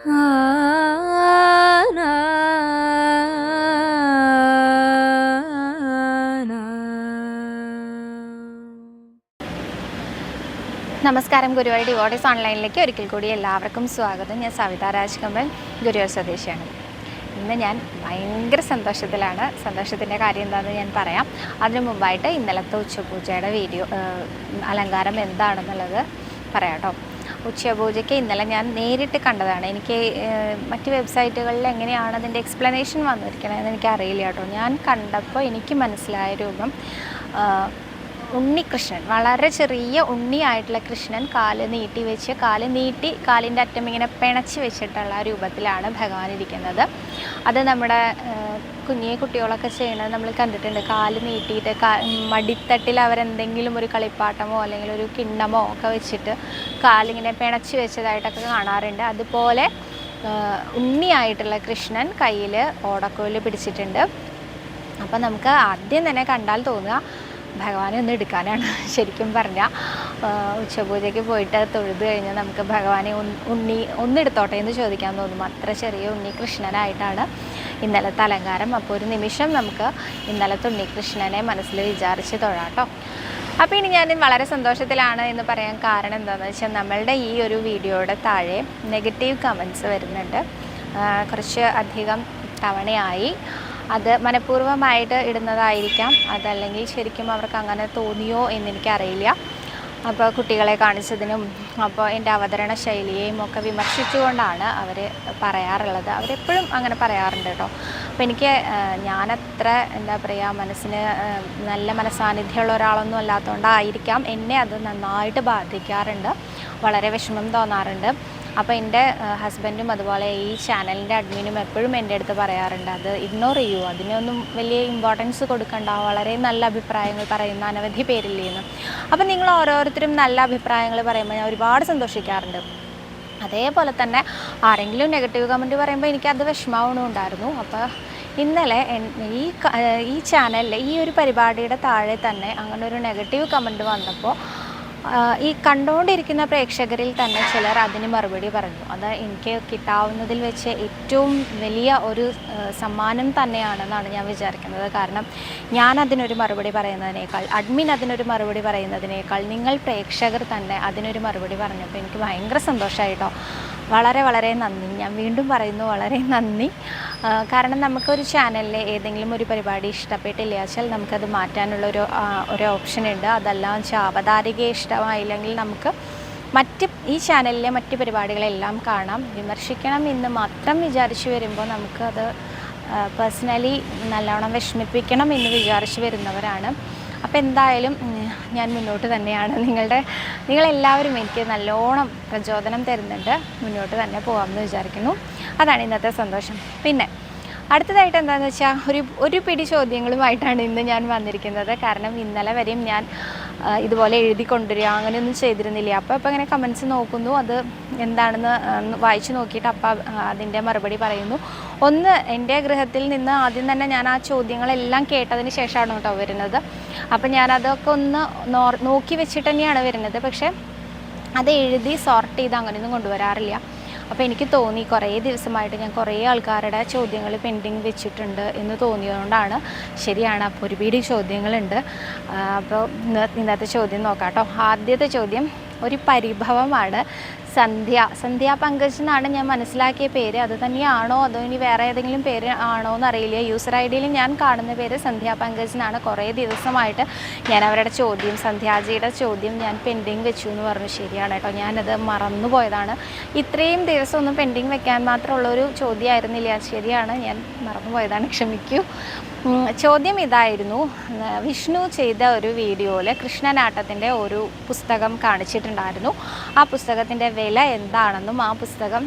നമസ്കാരം ഗുരുവായൂർ ഡിവോട്ടീസ് ഓൺലൈനിലേക്ക് ഒരിക്കൽ കൂടി എല്ലാവർക്കും സ്വാഗതം. ഞാൻ സവിത രാജ്കമ്പൻ ഗുരുവായൂർ സ്വദേശിയാണ്. ഇന്ന് ഞാൻ ഭയങ്കര സന്തോഷത്തിലാണ്. സന്തോഷത്തിന്റെ കാര്യം എന്താണെന്ന് ഞാൻ പറയാം. അതിനു മുമ്പായിട്ട് ഇന്നലത്തെ ഉച്ചപൂജയുടെ വീഡിയോ അലങ്കാരം എന്താണെന്നുള്ളത് പറയാം കേട്ടോ. ഉച്ചപൂജയ്ക്ക് ഇന്നലെ ഞാൻ നേരിട്ട് കണ്ടതാണ്. എനിക്ക് മറ്റ് വെബ്സൈറ്റുകളിൽ എങ്ങനെയാണ് അതിന്റെ എക്സ്പ്ലനേഷൻ വന്നിരിക്കണമെന്ന് എനിക്കറിയില്ല കേട്ടോ. ഞാൻ കണ്ടപ്പോൾ എനിക്ക് മനസ്സിലായ രൂപം ഉണ്ണികൃഷ്ണൻ. വളരെ ചെറിയ ഉണ്ണിയായിട്ടുള്ള കൃഷ്ണൻ കാൽ നീട്ടി വെച്ച് കാൽ നീട്ടി കാലിന്റെ അറ്റം ഇങ്ങനെ പിണച്ച് വെച്ചിട്ടുള്ള രൂപത്തിലാണ് ഭഗവാൻ ഇരിക്കുന്നത്. അത് നമ്മുടെ കുഞ്ഞേ കുട്ടികളൊക്കെ ചെയ്യണത് നമ്മൾ കണ്ടിട്ടുണ്ട്. കാൽ നീട്ടിയിട്ട് മടിത്തട്ടിൽ അവരെന്തെങ്കിലും ഒരു കളിപ്പാട്ടമോ അല്ലെങ്കിൽ ഒരു കിണ്ണമോ ഒക്കെ വെച്ചിട്ട് കാലിങ്ങനെ പിണച്ച് വെച്ചതായിട്ടൊക്കെ കാണാറുണ്ട്. അതുപോലെ ഉണ്ണിയായിട്ടുള്ള കൃഷ്ണൻ കയ്യിൽ ഓടക്കോൽ പിടിച്ചിട്ടുണ്ട്. അപ്പം നമുക്ക് ആദ്യം തന്നെ കണ്ടാൽ തോന്നുക ഭഗവാനെ ഒന്ന് എടുക്കാനാണ് ശരിക്കും പറഞ്ഞാൽ ഉച്ചപൂജയ്ക്ക് പോയിട്ട് തൊഴുത് കഴിഞ്ഞാൽ നമുക്ക് ഭഗവാനെ ഉണ്ണി ഒന്നെടുത്തോട്ടെ എന്ന് ചോദിക്കാൻ തോന്നും. അത്ര ചെറിയ ഉണ്ണി കൃഷ്ണനായിട്ടാണ് ഇന്നലത്തെ അലങ്കാരം. അപ്പോൾ ഒരു നിമിഷം നമുക്ക് ഇന്നലത്തെ ഉണ്ണികൃഷ്ണനെ മനസ്സിൽ വിചാരിച്ച് തൊഴാട്ടോ. അപ്പോൾ ഇനി ഞാൻ വളരെ സന്തോഷത്തിലാണ് എന്ന് പറയാൻ കാരണം എന്താണെന്ന് വെച്ചാൽ നമ്മളുടെ ഈ ഒരു വീഡിയോയുടെ താഴെ നെഗറ്റീവ് കമൻസ് വരുന്നുണ്ട്. കുറച്ച് അധികം തവണയായി. അത് മനഃപൂർവമായിട്ട് ഇടുന്നതായിരിക്കാം. അതല്ലെങ്കിൽ ശരിക്കും അവർക്ക് അങ്ങനെ തോന്നിയോ എന്നെനിക്കറിയില്ല. അപ്പോൾ കുട്ടികളെ കാണിച്ചതിനും അപ്പോൾ എന്റെ അവതരണ ശൈലിയെയും ഒക്കെ വിമർശിച്ചുകൊണ്ടാണ് അവർ പറയാറുള്ളത്. അവരെപ്പോഴും അങ്ങനെ പറയാറുണ്ട് കേട്ടോ. അപ്പോൾ എനിക്ക് ഞാനത്ര എന്താ പറയുക മനസ്സിന് നല്ല മനസ്സാന്നിധ്യമുള്ള ഒരാളൊന്നും അല്ലാത്തതുകൊണ്ടായിരിക്കാം എന്നെ അത് നന്നായിട്ട് ബാധിക്കാറുണ്ട്. വളരെ വിഷമം തോന്നാറുണ്ട്. അപ്പോൾ എന്റെ ഹസ്ബൻഡും അതുപോലെ ഈ ചാനലിന്റെ അഡ്മിനും എപ്പോഴും എന്റെ അടുത്ത് പറയാറുണ്ട്. അത് ഇഗ്നോർ ചെയ്യൂ. അതിനൊന്നും വലിയ ഇമ്പോർട്ടൻസ് കൊടുക്കണ്ട വളരെ നല്ല അഭിപ്രായങ്ങൾ പറയുന്ന അനവധി പേരില്ലേന്ന് അപ്പോൾ നിങ്ങൾ ഓരോരുത്തരും നല്ല അഭിപ്രായങ്ങൾ പറയുമ്പോൾ ഞാൻ ഒരുപാട് സന്തോഷിക്കാറുണ്ട്. അതേപോലെ തന്നെ ആരെങ്കിലും നെഗറ്റീവ് കമന്റ് പറയുമ്പോൾ എനിക്കത് വിഷമാവണമുണ്ടായിരുന്നു അപ്പോൾ ഇന്നലെ ഈ ഈ ചാനലിൽ ഈ ഒരു പരിപാടിയുടെ താഴെ തന്നെ അങ്ങനെ ഒരു നെഗറ്റീവ് കമന്റ് വന്നപ്പോൾ ഈ കണ്ടുകൊണ്ടിരിക്കുന്ന പ്രേക്ഷകരിൽ തന്നെ ചിലർ അതിന് മറുപടി പറഞ്ഞു. അത് എനിക്ക് കിട്ടാവുന്നതിൽ വെച്ച് ഏറ്റവും വലിയ ഒരു സമ്മാനം തന്നെയാണെന്നാണ് ഞാൻ വിചാരിക്കുന്നത്. കാരണം ഞാൻ അതിനൊരു മറുപടി പറയുന്നതിനേക്കാൾ അഡ്മിൻ അതിനൊരു മറുപടി പറയുന്നതിനേക്കാൾ നിങ്ങൾ പ്രേക്ഷകർ തന്നെ അതിനൊരു മറുപടി പറഞ്ഞപ്പോൾ എനിക്ക് ഭയങ്കര സന്തോഷമായിട്ടോ വളരെ വളരെ നന്ദി. ഞാൻ വീണ്ടും പറയുന്നു വളരെ നന്ദി. കാരണം നമുക്കൊരു ചാനലിലെ ഏതെങ്കിലും ഒരു പരിപാടി ഇഷ്ടപ്പെട്ടില്ല വെച്ചാൽ നമുക്കത് മാറ്റാനുള്ളൊരു ഒരു ഓപ്ഷൻ ഉണ്ട്. അതെല്ലാം വെച്ചാൽ അവതാരികയെ ഇഷ്ടമായില്ലെങ്കിൽ നമുക്ക് മറ്റ് ഈ ചാനലിലെ മറ്റ് പരിപാടികളെല്ലാം കാണാം. വിമർശിക്കണം എന്ന് മാത്രം വിചാരിച്ചു വരുമ്പോൾ നമുക്കത് പേഴ്സണലി നല്ലോണം വിഷമിപ്പിക്കണം എന്ന് വിചാരിച്ചു വരുന്നവരാണ്. അപ്പോൾ എന്തായാലും ഞാൻ മുന്നോട്ട് തന്നെയാണ്. നിങ്ങളുടെ നിങ്ങളെല്ലാവരും എനിക്ക് നല്ലോണം പ്രചോദനം തരുന്നുണ്ട്. മുന്നോട്ട് തന്നെ പോകാമെന്ന് വിചാരിക്കുന്നു. അതാണ് ഇന്നത്തെ സന്തോഷം. പിന്നെ അടുത്തതായിട്ട് എന്താണെന്ന് വെച്ചാൽ ഒരു ഒരു പിടി ചോദ്യങ്ങളുമായിട്ടാണ് ഇന്ന് ഞാൻ വന്നിരിക്കുന്നത്. കാരണം ഇന്നലെ വരെയും ഞാൻ ഇതുപോലെ എഴുതി കൊണ്ടുവരിക അങ്ങനെയൊന്നും ചെയ്തിരുന്നില്ല. അപ്പോൾ അപ്പോൾ ഇങ്ങനെ കമൻസ് നോക്കുന്നു. അത് എന്താണെന്ന് വായിച്ചു നോക്കിയിട്ട് അപ്പം അതിന്റെ മറുപടി പറയുന്നു. ഒന്ന് എന്റെ ഗൃഹത്തിൽ നിന്ന് ആദ്യം തന്നെ ഞാൻ ആ ചോദ്യങ്ങളെല്ലാം കേട്ടതിന് ശേഷമാണ് കേട്ടോ വരുന്നത്. അപ്പം ഞാനതൊക്കെ ഒന്ന് നോക്കി വെച്ചിട്ട് തന്നെയാണ് വരുന്നത്. പക്ഷേ അത് എഴുതി സോർട്ട് ചെയ്ത് അങ്ങനെയൊന്നും കൊണ്ടുവരാറില്ല. അപ്പോൾ എനിക്ക് തോന്നി കുറേ ദിവസമായിട്ട് ഞാൻ കുറേ ആൾക്കാരുടെ ചോദ്യങ്ങൾ പെൻഡിങ് വെച്ചിട്ടുണ്ട് എന്ന് തോന്നിയതുകൊണ്ടാണ്. ശരിയാണ് അപ്പോൾ ഒരുപാട് ചോദ്യങ്ങളുണ്ട്. അപ്പോൾ ഇന്നത്തെ ചോദ്യം നോക്കാം കേട്ടോ ആദ്യത്തെ ചോദ്യം ഒരു പരിഭവമാണ് സന്ധ്യ. സന്ധ്യ പങ്കജ് എന്നാണ് ഞാൻ മനസ്സിലാക്കിയ പേര്. അത് തന്നെയാണോ? അതോ ഇനി വേറെ ഏതെങ്കിലും പേര് ആണോ എന്നറിയില്ല യൂസർ ഐ ഡിയിൽ ഞാൻ കാണുന്ന പേര് സന്ധ്യ പങ്കജ് എന്നാണ്. കുറേ ദിവസമായിട്ട് ഞാൻ അവരുടെ ചോദ്യം സന്ധ്യാജിയുടെ ചോദ്യം ഞാൻ പെൻഡിങ് വെച്ചു എന്ന് പറഞ്ഞു. ശരിയാണ് കേട്ടോ. ഞാനത് മറന്നുപോയതാണ് ഇത്രയും ദിവസം ഒന്നും പെൻഡിങ് വെക്കാൻ മാത്രമുള്ളൊരു ചോദ്യമായിരുന്നില്ല. ശരിയാണ്. ഞാൻ മറന്നുപോയതാണ് ക്ഷമിക്കൂ. ചോദ്യം ഇതായിരുന്നു. വിഷ്ണു ചെയ്ത ഒരു വീഡിയോയിൽ കൃഷ്ണനാട്ടത്തിന്റെ ഒരു പുസ്തകം കാണിച്ചിട്ടുണ്ടായിരുന്നു. ആ പുസ്തകത്തിന്റെ വില എന്താണെന്നും ആ പുസ്തകം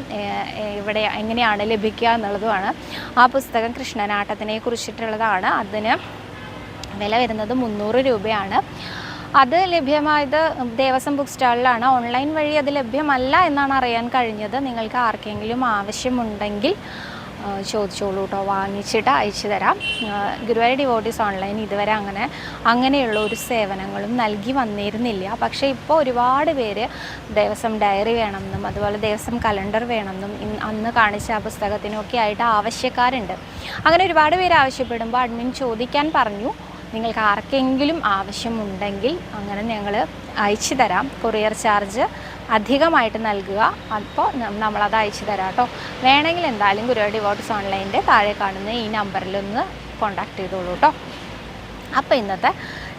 ഇവിടെ എങ്ങനെയാണ് ലഭിക്കുക എന്നുള്ളതുമാണ്. ആ പുസ്തകം കൃഷ്ണനാട്ടത്തിനെ കുറിച്ചിട്ടുള്ളതാണ്. അതിന് വില വരുന്നത് മുന്നൂറ് രൂപയാണ്. അത് ലഭ്യമായത് ദേവസ്വം ബുക്ക് സ്റ്റാളിലാണ്. ഓൺലൈൻ വഴി അത് ലഭ്യമല്ല എന്നാണ് അറിയാൻ കഴിഞ്ഞത്. നിങ്ങൾക്ക് ആർക്കെങ്കിലും ആവശ്യമുണ്ടെങ്കിൽ ചോദിച്ചോളൂ കേട്ടോ വാങ്ങിച്ചിട്ട് അയച്ചു തരാം ഗുരുവായൂർ ഡിവോട്ടീസ് ഓൺലൈൻ ഇതുവരെ അങ്ങനെ അങ്ങനെയുള്ള ഒരു സേവനങ്ങളും നൽകി വന്നിരുന്നില്ല. പക്ഷേ ഇപ്പോൾ ഒരുപാട് പേര് ദേവസ്വം ഡയറി വേണമെന്നും അതുപോലെ ദേവസ്വം കലണ്ടർ വേണമെന്നും അന്ന് കാണിച്ച ആ പുസ്തകത്തിനൊക്കെ ആയിട്ട് ആവശ്യക്കാരുണ്ട്. അങ്ങനെ ഒരുപാട് പേര് ആവശ്യപ്പെടുമ്പോൾ അഡ്മിൻ ചോദിക്കാൻ പറഞ്ഞു നിങ്ങൾക്ക് ആർക്കെങ്കിലും ആവശ്യമുണ്ടെങ്കിൽ അങ്ങനെ ഞങ്ങൾ അയച്ചു തരാം കൊറിയർ ചാർജ് അധികമായിട്ട് നൽകുക. അപ്പോൾ നമ്മളത് അയച്ചു തരാം കേട്ടോ. വേണമെങ്കിൽ എന്തായാലും ഗുരുവായൂർ ഡിവോട്ട്സ് ഓൺലൈന്റെ താഴെ കാണുന്ന ഈ നമ്പറിലൊന്ന് കോൺടാക്ട് ചെയ്തോളൂ കേട്ടോ. അപ്പോൾ ഇന്നത്തെ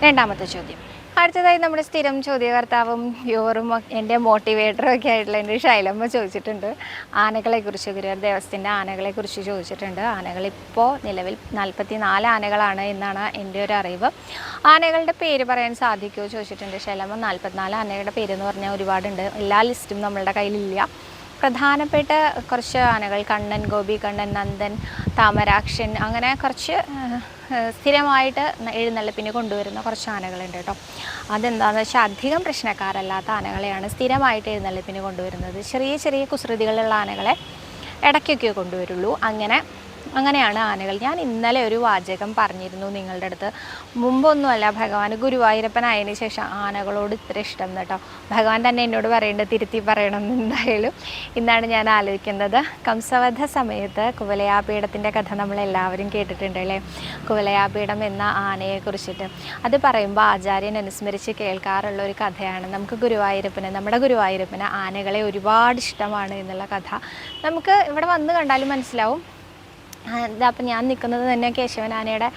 രണ്ടാമത്തെ ചോദ്യം. അടുത്തതായി നമ്മുടെ സ്ഥിരം ചോദ്യകർത്താവും വ്യൂവറും എന്റെ മോട്ടിവേറ്ററും ഒക്കെ ആയിട്ടുള്ള എന്റെ ശൈലമ്മ ചോദിച്ചിട്ടുണ്ട്. ആനകളെക്കുറിച്ച് ഗുരുവായൂർ ദേവസ്ഥത്തിന്റെ ആനകളെക്കുറിച്ച് ചോദിച്ചിട്ടുണ്ട്. ആനകൾ ഇപ്പോൾ നിലവിൽ നാൽപ്പത്തി നാല് ആനകളാണ് എന്നാണ് എന്റെ ഒരു അറിവ്. ആനകളുടെ പേര് പറയാൻ സാധിക്കുമോ ചോദിച്ചിട്ടുണ്ട്. ശൈലമ്മ നാൽപ്പത്തിനാല് ആനകളുടെ പേരെന്ന് പറഞ്ഞാൽ ഒരുപാടുണ്ട്. എല്ലാ ലിസ്റ്റും നമ്മളുടെ കയ്യിലില്ല. പ്രധാനപ്പെട്ട കുറച്ച് ആനകൾ കണ്ണൻ ഗോപി കണ്ണൻ നന്ദൻ താമരാക്ഷൻ അങ്ങനെ കുറച്ച് സ്ഥിരമായിട്ട് എഴുന്നള്ളിപ്പിന് കൊണ്ടുവരുന്ന കുറച്ച് ആനകളുണ്ട് കേട്ടോ. അതെന്താണെന്ന് വെച്ചാൽ അധികം പ്രശ്നക്കാരല്ലാത്ത ആനകളെയാണ് സ്ഥിരമായിട്ട് എഴുന്നള്ളിപ്പിന് കൊണ്ടുവരുന്നത്. ചെറിയ ചെറിയ കുസൃതികളുള്ള ആനകളെ ഇടയ്ക്കൊക്കെ കൊണ്ടുവരുള്ളൂ. അങ്ങനെ അങ്ങനെയാണ് ആനകൾ. ഞാൻ ഇന്നലെ ഒരു വാചകം പറഞ്ഞിരുന്നു നിങ്ങളുടെ അടുത്ത്. മുമ്പൊന്നുമല്ല ഭഗവാൻ ഗുരുവായൂരപ്പനായതിനു ശേഷം ആനകളോട് ഇത്ര ഇഷ്ടം കേട്ടോ. ഭഗവാൻ തന്നെ എന്നോട് പറയേണ്ടത് തിരുത്തി പറയണം എന്തായാലും ഇന്നാണ് ഞാൻ ആലോചിക്കുന്നത്. കംസവധ സമയത്ത് കുവലയാപീഠത്തിന്റെ കഥ നമ്മളെല്ലാവരും കേട്ടിട്ടുണ്ട് അല്ലേ? കുവലയാപീഠം എന്ന ആനയെ കുറിച്ചിട്ട് അത് പറയുമ്പോൾ ആചാര്യൻ അനുസ്മരിച്ച് കേൾക്കാറുള്ള ഒരു കഥയാണ്. നമുക്ക് ഗുരുവായൂരപ്പന് നമ്മുടെ ഗുരുവായൂരപ്പന് ആനകളെ ഒരുപാട് ഇഷ്ടമാണ് എന്നുള്ള കഥ. നമുക്ക് ഇവിടെ വന്ന് കണ്ടാലും മനസ്സിലാവും. അപ്പം ഞാൻ നിൽക്കുന്നത് തന്നെ കേശവനാനയുടെ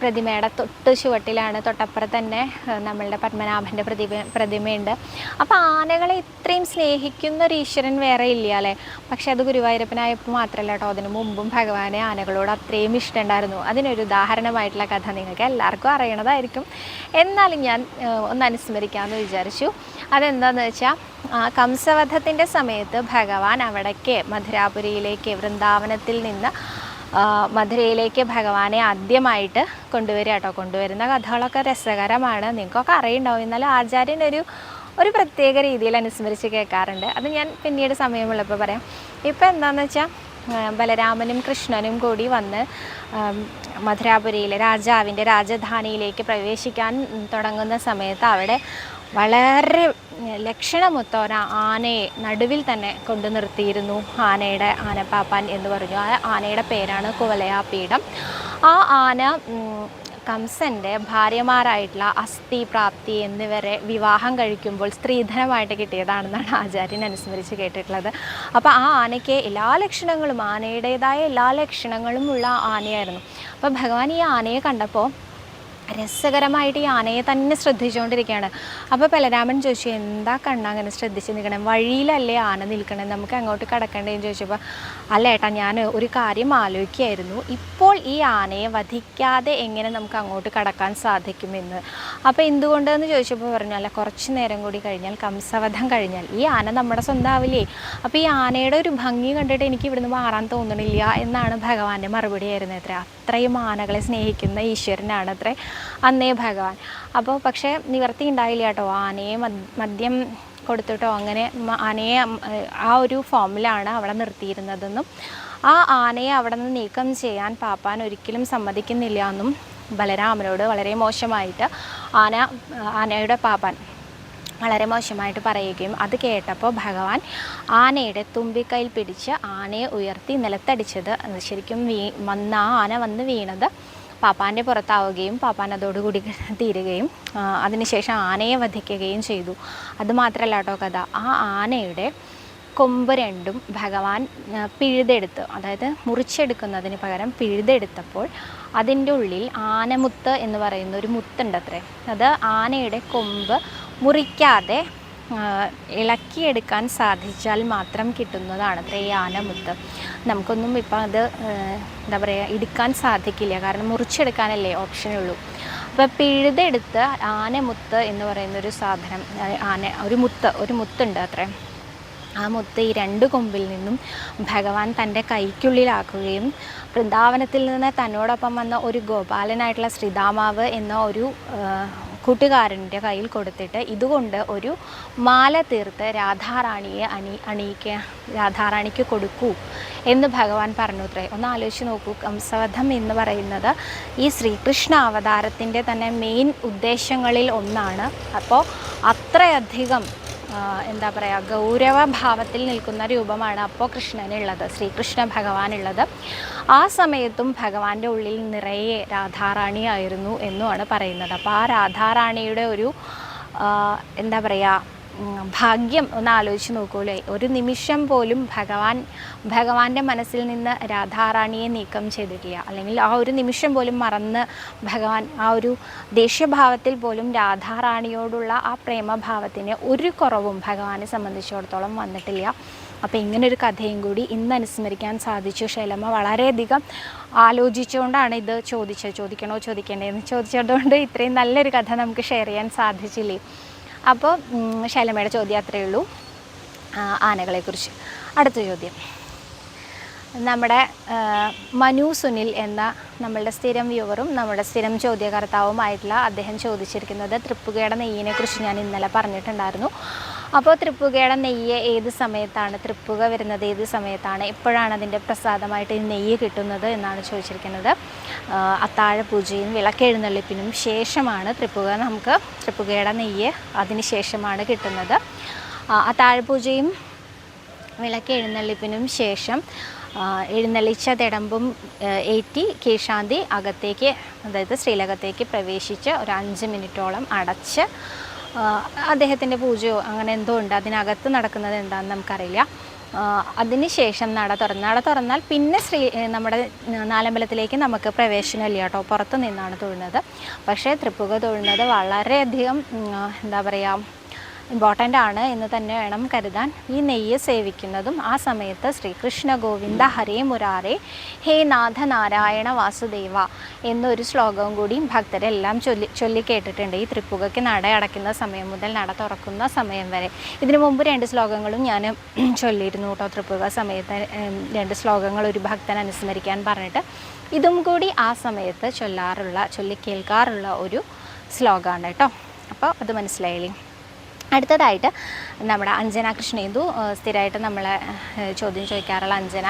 പ്രതിമയുടെ തൊട്ട് ചുവട്ടിലാണ്. തൊട്ടപ്പുറത്ത് തന്നെ നമ്മളുടെ പത്മനാഭന്റെ പ്രതിമ പ്രതിമയുണ്ട്. അപ്പോൾ ആനകളെ ഇത്രയും സ്നേഹിക്കുന്ന ഒരു ഈശ്വരൻ വേറെ ഇല്ല അല്ലേ? പക്ഷെ അത് ഗുരുവായൂരപ്പനായപ്പോൾ മാത്രമല്ല കേട്ടോ. അതിന് മുമ്പും ഭഗവാനെ ആനകളോട് അത്രയും ഇഷ്ടമുണ്ടായിരുന്നു അതിനൊരു ഉദാഹരണമായിട്ടുള്ള കഥ നിങ്ങൾക്ക് എല്ലാവർക്കും അറിയണതായിരിക്കും. എന്നാലും ഞാൻ ഒന്ന് അനുസ്മരിക്കാമെന്ന് വിചാരിച്ചു. അതെന്താണെന്ന് വെച്ചാൽ കംസവധത്തിന്റെ സമയത്ത് ഭഗവാൻ അവിടേക്ക് മധുരാപുരിയിലേക്ക് വൃന്ദാവനത്തിൽ നിന്ന് മധുരയിലേക്ക് ഭഗവാനെ ആദ്യമായിട്ട് കൊണ്ടുവരിക കേട്ടോ. കൊണ്ടുവരുന്ന കഥകളൊക്കെ രസകരമാണ്. നിങ്ങൾക്കൊക്കെ അറിയുണ്ടാവും. എന്നാലും ആചാര്യൻ ഒരു പ്രത്യേക രീതിയിൽ അനുസ്മരിച്ച് കേൾക്കാറുണ്ട്. അത് ഞാൻ പിന്നീട് സമയമുള്ളപ്പോൾ പറയാം. ഇപ്പോൾ എന്താണെന്ന് വെച്ചാൽ ബലരാമനും കൃഷ്ണനും കൂടി വന്ന് മധുരാപുരിയിലെ രാജാവിന്റെ രാജധാനിയിലേക്ക് പ്രവേശിക്കാൻ തുടങ്ങുന്ന സമയത്ത് അവിടെ വളരെ ലക്ഷണമൊത്ത ഒരു ആനയെ നടുവിൽ തന്നെ കൊണ്ടു നിർത്തിയിരുന്നു. ആനയുടെ ആനപ്പാപ്പാൻ എന്ന് പറഞ്ഞു. ആ ആനയുടെ പേരാണ് കുവലയാപീഠം ആ ആന കംസന്റെ ഭാര്യമാരായിട്ടുള്ള അസ്ഥി പ്രാപ്തി എന്നിവരെ വിവാഹം കഴിക്കുമ്പോൾ സ്ത്രീധനമായിട്ട് കിട്ടിയതാണെന്നാണ് ആചാര്യൻ അനുസ്മരിച്ച് കേട്ടിട്ടുള്ളത്. അപ്പോൾ ആ ആനയ്ക്ക് എല്ലാ ലക്ഷണങ്ങളും ആനയുടേതായ എല്ലാ ലക്ഷണങ്ങളും ഉള്ള ആനയായിരുന്നു. അപ്പോൾ ഭഗവാൻ ഈ ആനയെ കണ്ടപ്പോൾ രസകരമായിട്ട് ഈ ആനയെ തന്നെ ശ്രദ്ധിച്ചുകൊണ്ടിരിക്കുകയാണ്. അപ്പോൾ ബലരാമൻ ചോദിച്ചു എന്താ കണ്ണ അങ്ങനെ ശ്രദ്ധിച്ച് നിൽക്കണം? വഴിയിലല്ലേ ആന നിൽക്കണേ? നമുക്ക് അങ്ങോട്ട് കടക്കണ്ടേന്ന് ചോദിച്ചപ്പോൾ അല്ല ഏട്ടാ ഞാൻ ഒരു കാര്യം ആലോചിക്കുകയായിരുന്നു. ഇപ്പോൾ ഈ ആനയെ വധിക്കാതെ എങ്ങനെ നമുക്ക് അങ്ങോട്ട് കടക്കാൻ സാധിക്കുമെന്ന്? അപ്പോൾ എന്തുകൊണ്ടെന്ന് ചോദിച്ചപ്പോൾ പറഞ്ഞു അല്ല കുറച്ച് നേരം കൂടി കഴിഞ്ഞാൽ കംസവധം കഴിഞ്ഞാൽ ഈ ആന നമ്മുടെ സ്വന്തം ആവില്ലേ അപ്പോൾ ഈ ആനയുടെ ഒരു ഭംഗി കണ്ടിട്ട് എനിക്ക് ഇവിടുന്ന് മാറാൻ തോന്നണില്ല എന്നാണ് ഭഗവാന്റെ മറുപടി ആയിരുന്നത് അത്ര. അത്രയും ആനകളെ സ്നേഹിക്കുന്ന ഈശ്വരനാണ് അത്രേ. അന്നേ ഭഗവാൻ. അപ്പോൾ പക്ഷേ നിവർത്തി ഉണ്ടായില്ല കേട്ടോ ആനയെ മദ്- മദ്യം കൊടുത്തിട്ടോ അങ്ങനെ ആനയെ ആ ഒരു ഫോമിലാണ് അവിടെ നിർത്തിയിരുന്നതെന്നും ആ ആനയെ അവിടെ നിന്ന് നീക്കം ചെയ്യാൻ പാപ്പാൻ ഒരിക്കലും സമ്മതിക്കുന്നില്ല എന്നും ബലരാമനോട് വളരെ മോശമായിട്ട് ആന ആനയുടെ പാപ്പാൻ വളരെ മോശമായിട്ട് പറയുകയും അത് കേട്ടപ്പോൾ ഭഗവാൻ ആനയുടെ തുമ്പിക്കൈയിൽ പിടിച്ച് ആനയെ ഉയർത്തി നിലത്തടിച്ചത് ശരിക്കും വീ വന്ന ആന വന്ന് വീണത് പാപ്പാന്റെ പുറത്താവുകയും പാപ്പാൻ അതോടുകൂടി തീരുകയും അതിനുശേഷം ആനയെ വധിക്കുകയും ചെയ്തു. അതുമാത്രമല്ല കേട്ടോ കഥ. ആ ആനയുടെ കൊമ്പ് രണ്ടും ഭഗവാൻ പിഴുതെടുത്ത് അതായത് മുറിച്ചെടുക്കുന്നതിന് പകരം പിഴുതെടുത്തപ്പോൾ അതിന്റെ ഉള്ളിൽ ആനമുത്ത് എന്ന് പറയുന്ന ഒരു മുത്തുണ്ട് അത്രേ അത് ആനയുടെ കൊമ്പ് മുറിക്കാതെ ഇളക്കിയെടുക്കാൻ സാധിച്ചാൽ മാത്രം കിട്ടുന്നതാണ് അത്രേ ആനമുത്ത് നമുക്കൊന്നും ഇപ്പം അത് എന്താ പറയുക എടുക്കാൻ സാധിക്കില്ല. കാരണം മുറിച്ചെടുക്കാനല്ലേ ഓപ്ഷനുള്ളൂ. അപ്പോൾ പിഴുതെടുത്ത് ആനമുത്ത് എന്ന് പറയുന്ന ഒരു സാധനം ആന ഒരു മുത്ത് ഒരു മുത്തുണ്ട് അത്രേ. ആ മുത്ത് ഈ രണ്ട് കൊമ്പിൽ നിന്നും ഭഗവാൻ തന്റെ കൈക്കുള്ളിലാക്കുകയും വൃന്ദാവനത്തിൽ നിന്ന് തന്നോടൊപ്പം വന്ന ഒരു ഗോപാലനായിട്ടുള്ള ശ്രീതാമാവ് എന്ന ഒരു കൂട്ടുകാരന്റെ കയ്യിൽ കൊടുത്തിട്ട് ഇതുകൊണ്ട് ഒരു മാല തീർത്ത് രാധാറാണിയെ അണി അണിയിക്കുക രാധാറാണിക്ക് കൊടുക്കൂ എന്ന് ഭഗവാൻ പറഞ്ഞു. അത്രേ ഒന്ന് ആലോചിച്ച് നോക്കൂ. കംസവധം എന്ന് പറയുന്നത് ഈ ശ്രീകൃഷ്ണ അവതാരത്തിന്റെ തന്നെ മെയിൻ ഉദ്ദേശങ്ങളിൽ ഒന്നാണ്. അപ്പോൾ അത്രയധികം എന്താ പറയുക ഗൗരവഭാവത്തിൽ നിൽക്കുന്ന രൂപമാണ് അപ്പോൾ കൃഷ്ണനുള്ളത് ശ്രീകൃഷ്ണ ഭഗവാനുള്ളത്. ആ സമയത്തും ഭഗവാന്റെ ഉള്ളിൽ നിറയെ രാധാറാണിയായിരുന്നു എന്നുമാണ് പറയുന്നത്. അപ്പോൾ ആ രാധാറാണിയുടെ ഒരു എന്താ പറയുക ഭാഗ്യം ഒന്ന് ആലോചിച്ച് നോക്കൂലേ ഒരു നിമിഷം പോലും ഭഗവാൻ ഭഗവാന്റെ മനസ്സിൽ നിന്ന് രാധാറാണിയെ നീക്കം ചെയ്തിട്ടില്ല. അല്ലെങ്കിൽ ആ ഒരു നിമിഷം പോലും മറന്ന് ഭഗവാൻ ആ ഒരു ദേഷ്യഭാവത്തിൽ പോലും രാധാറാണിയോടുള്ള ആ പ്രേമഭാവത്തിന് ഒരു കുറവും ഭഗവാനെ സംബന്ധിച്ചിടത്തോളം വന്നിട്ടില്ല. അപ്പോൾ ഇങ്ങനൊരു കഥയും കൂടി ഇന്ന് അനുസ്മരിക്കാൻ സാധിച്ചു. ശൈലമ്മ വളരെയധികം ആലോചിച്ചുകൊണ്ടാണ് ഇത് ചോദിച്ചത്. ചോദിക്കണോ ചോദിക്കേണ്ടതെന്ന് ചോദിച്ചതുകൊണ്ട് ഇത്രയും നല്ലൊരു കഥ നമുക്ക് ഷെയർ ചെയ്യാൻ സാധിച്ചില്ലേ? അപ്പോൾ ശൈലമ്മയുടെ ചോദ്യം അത്രയേ ഉള്ളൂ ആനകളെക്കുറിച്ച്. അടുത്ത ചോദ്യം. നമ്മുടെ മനു സുനിൽ എന്ന നമ്മളുടെ സ്ഥിരം വ്യൂവറും നമ്മുടെ സ്ഥിരം ചോദ്യകർത്താവുമായിട്ടുള്ള അദ്ദേഹം ചോദിച്ചിരിക്കുന്നത് തൃപ്പുകയുടെ നെയ്യിനെ കുറിച്ച് ഞാൻ ഇന്നലെ പറഞ്ഞിട്ടുണ്ടായിരുന്നു. അപ്പോൾ തൃപ്പുകയുടെ നെയ്യ് ഏത് സമയത്താണ് തൃപ്പുക വരുന്നത് ഏത് സമയത്താണ് എപ്പോഴാണ് അതിന്റെ പ്രസാദമായിട്ട് നെയ്യ് കിട്ടുന്നത് എന്നാണ് ചോദിച്ചിരിക്കുന്നത്. അത്താഴ പൂജയും വിളക്കെഴുന്നള്ളിപ്പിനും ശേഷമാണ് തൃപ്പുക നമുക്ക് തൃപ്പുകയുടെ നെയ്യ് അതിന് ശേഷമാണ് കിട്ടുന്നത്. അത്താഴ പൂജയും വിളക്ക് എഴുന്നള്ളിപ്പിനും ശേഷം എഴുന്നള്ളിച്ച തിടമ്പും ഏറ്റി കീഴ്ശാന്തി അകത്തേക്ക് അതായത് ശ്രീലകത്തേക്ക് പ്രവേശിച്ച് ഒരു അഞ്ച് മിനിറ്റോളം അടച്ച് അദ്ദേഹത്തിന്റെ പൂജയോ അങ്ങനെ എന്തോ ഉണ്ട്. അതിനകത്ത് നടക്കുന്നത് എന്താണെന്ന് നമുക്കറിയില്ല. അതിനുശേഷം നട തുറന്ന് നട തുറന്നാൽ പിന്നെ ശ്രീ നമ്മുടെ നാലമ്പലത്തിലേക്ക് നമുക്ക് പ്രവേശനമില്ല കേട്ടോ. പുറത്ത് നിന്നാണ് തൊഴുന്നത്. പക്ഷേ തൃപ്പുക തൊഴുന്നത് വളരെയധികം എന്താ പറയുക ഇമ്പോർട്ടന്റ് ആണ് എന്ന് തന്നെ വേണം കരുതാൻ. ഈ നെയ്യ് സേവിക്കുന്നതും ആ സമയത്ത് ശ്രീകൃഷ്ണ ഗോവിന്ദ ഹരേ മുരാരേ ഹേ നാഥ നാരായണ വാസുദേവ എന്നൊരു ശ്ലോകവും കൂടി ഭക്തരെല്ലാം ചൊല്ലി ചൊല്ലിക്കേട്ടിട്ടുണ്ട് ഈ തൃപ്പുകയ്ക്ക് നട അടയ്ക്കുന്ന സമയം മുതൽ നട തുറക്കുന്ന സമയം വരെ. ഇതിനു മുമ്പ് രണ്ട് ശ്ലോകങ്ങളും ഞാൻ ചൊല്ലിയിരുന്നു കേട്ടോ തൃപ്പുക സമയത്ത്. രണ്ട് ശ്ലോകങ്ങൾ ഒരു ഭക്തൻ അനുസ്മരിക്കാൻ പറഞ്ഞിട്ട്. ഇതും കൂടി ആ സമയത്ത് ചൊല്ലാറുള്ള ചൊല്ലി കേൾക്കാറുള്ള ഒരു ശ്ലോകമാണ് കേട്ടോ. അപ്പോൾ അത് മനസ്സിലായില്ലേ? അടുത്തതായിട്ട് നമ്മുടെ അഞ്ജന കൃഷ്ണേന്ദു സ്ഥിരമായിട്ട് നമ്മളെ ചോദ്യം ചോദിക്കാറുള്ള അഞ്ജന.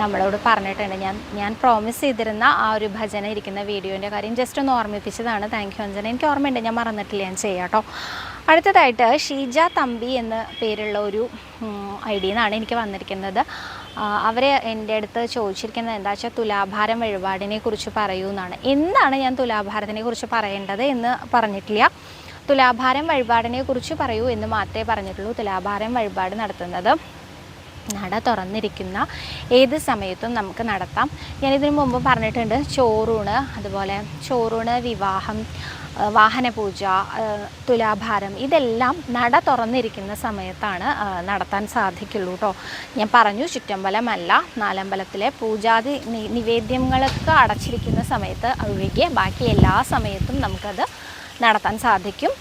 നമ്മളോട് പറഞ്ഞിട്ടുണ്ട് ഞാൻ ഞാൻ പ്രോമിസ് ചെയ്തിരുന്ന ആ ഒരു ഭജന ഇരിക്കുന്ന വീഡിയോന്റെ കാര്യം ജസ്റ്റ് ഒന്ന് ഓർമ്മിപ്പിച്ചതാണ്. Thank you Anjana. എനിക്ക് ഓർമ്മയുണ്ട് ഞാൻ മറന്നിട്ടില്ല ഞാൻ ചെയ്യാം കേട്ടോ അടുത്തതായിട്ട് ഷീജ തമ്പി എന്ന പേരുള്ള ഒരു ഐ ഡിയിൽ എനിക്ക് വന്നിരിക്കുന്നത്. അവരെ എന്റെ അടുത്ത് ചോദിച്ചിരിക്കുന്നത് എന്താ വെച്ചാൽ തുലാഭാരം വഴിപാടിനെ കുറിച്ച് പറയൂ എന്നാണ്. എന്താണ് ഞാൻ തുലാഭാരത്തിനെ കുറിച്ച് പറയേണ്ടത് എന്ന് പറഞ്ഞിട്ടില്ല. തുലാഭാരം വഴിപാടിനെ കുറിച്ച് പറയൂ എന്ന് മാത്രമേ പറഞ്ഞിട്ടുള്ളൂ. തുലാഭാരം വഴിപാട് നടത്തുന്നത് നട തുറന്നിരിക്കുന്ന ഏത് സമയത്തും നമുക്ക് നടത്താം. ഞാനിതിനു മുമ്പ് പറഞ്ഞിട്ടുണ്ട് ചോറൂണ് അതുപോലെ ചോറൂണ് വിവാഹം വാഹനപൂജ തുലാഭാരം ഇതെല്ലാം നട തുറന്നിരിക്കുന്ന സമയത്താണ് നടത്താൻ സാധിക്കുള്ളൂ കേട്ടോ ഞാൻ പറഞ്ഞു ചുറ്റമ്പലമല്ല നാലമ്പലത്തിലെ പൂജാതി നിവേദ്യങ്ങളൊക്കെ അടച്ചിരിക്കുന്ന സമയത്ത് ഒഴികെ ബാക്കി എല്ലാ സമയത്തും നമുക്കത് നടത്താൻ സാധിക്കും.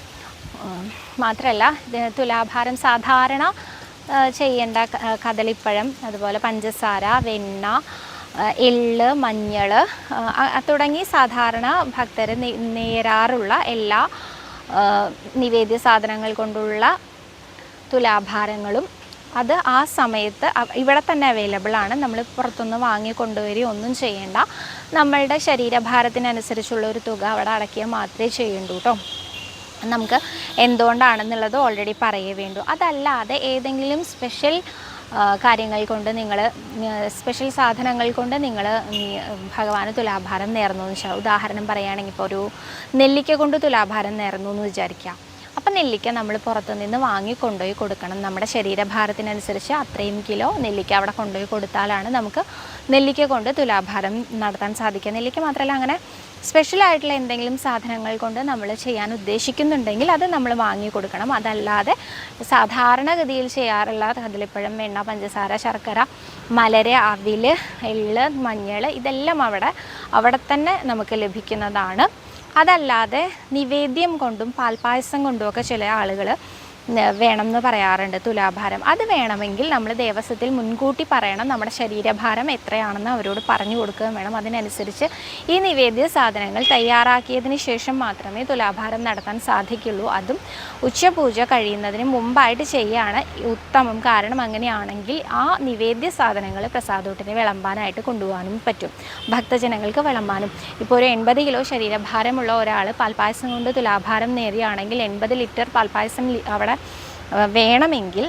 മാത്രമല്ല തുലാഭാരം സാധാരണ ചെയ്യേണ്ട കദളിപ്പഴം അതുപോലെ പഞ്ചസാര വെണ്ണ എൾ മഞ്ഞൾ തുടങ്ങി സാധാരണ ഭക്തർ നേരാറുള്ള എല്ലാ നിവേദ്യ സാധനങ്ങൾ കൊണ്ടുള്ള തുലാഭാരങ്ങളും അത് ആ സമയത്ത് ഇവിടെ തന്നെ അവൈലബിൾ ആണ്. നമ്മൾ പുറത്തുനിന്ന് വാങ്ങി കൊണ്ടുവരികയോ ഒന്നും ചെയ്യേണ്ട നമ്മളുടെ ശരീരഭാരത്തിനനുസരിച്ചുള്ള ഒരു തുക അവിടെ അടയ്ക്കുക മാത്രമേ ചെയ്യേണ്ടൂ കേട്ടോ നമുക്ക് എന്തുകൊണ്ടാണെന്നുള്ളത് ഓൾറെഡി പറയേ വേണ്ടു. അതല്ലാതെ ഏതെങ്കിലും സ്പെഷ്യൽ കാര്യങ്ങൾ കൊണ്ട് നിങ്ങൾ സ്പെഷ്യൽ സാധനങ്ങൾ കൊണ്ട് നിങ്ങൾ ഭഗവാന് തുലാഭാരം നേർന്നു എന്ന് വെച്ചാൽ ഉദാഹരണം പറയുകയാണെങ്കിൽ ഇപ്പോൾ ഒരു നെല്ലിക്ക കൊണ്ട് തുലാഭാരം നേർന്നു എന്ന് വിചാരിക്കാം അപ്പം നെല്ലിക്ക നമ്മൾ പുറത്തു നിന്ന് വാങ്ങി കൊണ്ടുപോയി കൊടുക്കണം. നമ്മുടെ ശരീരഭാരത്തിനനുസരിച്ച് അത്രയും കിലോ നെല്ലിക്ക അവിടെ കൊണ്ടുപോയി കൊടുത്താലാണ് നമുക്ക് നെല്ലിക്ക കൊണ്ട് തുലാഭാരം നടത്താൻ സാധിക്കുക. നെല്ലിക്ക മാത്രമല്ല അങ്ങനെ സ്പെഷ്യൽ ആയിട്ടുള്ള എന്തെങ്കിലും സാധനങ്ങൾ കൊണ്ട് നമ്മൾ ചെയ്യാൻ ഉദ്ദേശിക്കുന്നുണ്ടെങ്കിൽ അത് നമ്മൾ വാങ്ങി കൊടുക്കണം. അതല്ലാതെ സാധാരണഗതിയിൽ ചെയ്യാറുള്ള കതിലിപ്പഴം വെണ്ണ പഞ്ചസാര ശർക്കര മലര അവിൽ എള്ള് മഞ്ഞൾ ഇതെല്ലാം അവിടെ അവിടെ തന്നെ നമുക്ക് ലഭിക്കുന്നതാണ്. അതല്ലാതെ നിവേദ്യം കൊണ്ടും പാൽപ്പായസം കൊണ്ടുമൊക്കെ ചില ആളുകൾ വേണം എന്ന് പറയാറുണ്ട് തുലാഭാരം. അത് വേണമെങ്കിൽ നമ്മൾ ദേവസ്വത്തിൽ മുൻകൂട്ടി പറയണം നമ്മുടെ ശരീരഭാരം എത്രയാണെന്ന് അവരോട് പറഞ്ഞു കൊടുക്കുകയും വേണം. അതിനനുസരിച്ച് ഈ നിവേദ്യ സാധനങ്ങൾ തയ്യാറാക്കിയതിന് ശേഷം മാത്രമേ തുലാഭാരം നടത്താൻ സാധിക്കുള്ളൂ. അതും ഉച്ചപൂജ കഴിയുന്നതിന് മുമ്പായിട്ട് ചെയ്യുകയാണ് ഉത്തമം കാരണം അങ്ങനെയാണെങ്കിൽ ആ നിവേദ്യ സാധനങ്ങൾ പ്രസാദോട്ടിന് വിളമ്പാനായിട്ട് കൊണ്ടുപോകാനും പറ്റും. ഭക്തജനങ്ങൾക്ക് വിളമ്പാനും. ഇപ്പോൾ ഒരു എൺപത് കിലോ ശരീരഭാരമുള്ള ഒരാൾ പാൽപ്പായസം കൊണ്ട് തുലാഭാരം നേരിയാണെങ്കിൽ എൺപത് ലിറ്റർ പാൽപ്പായസം അവിടെ വേണമെങ്കിൽ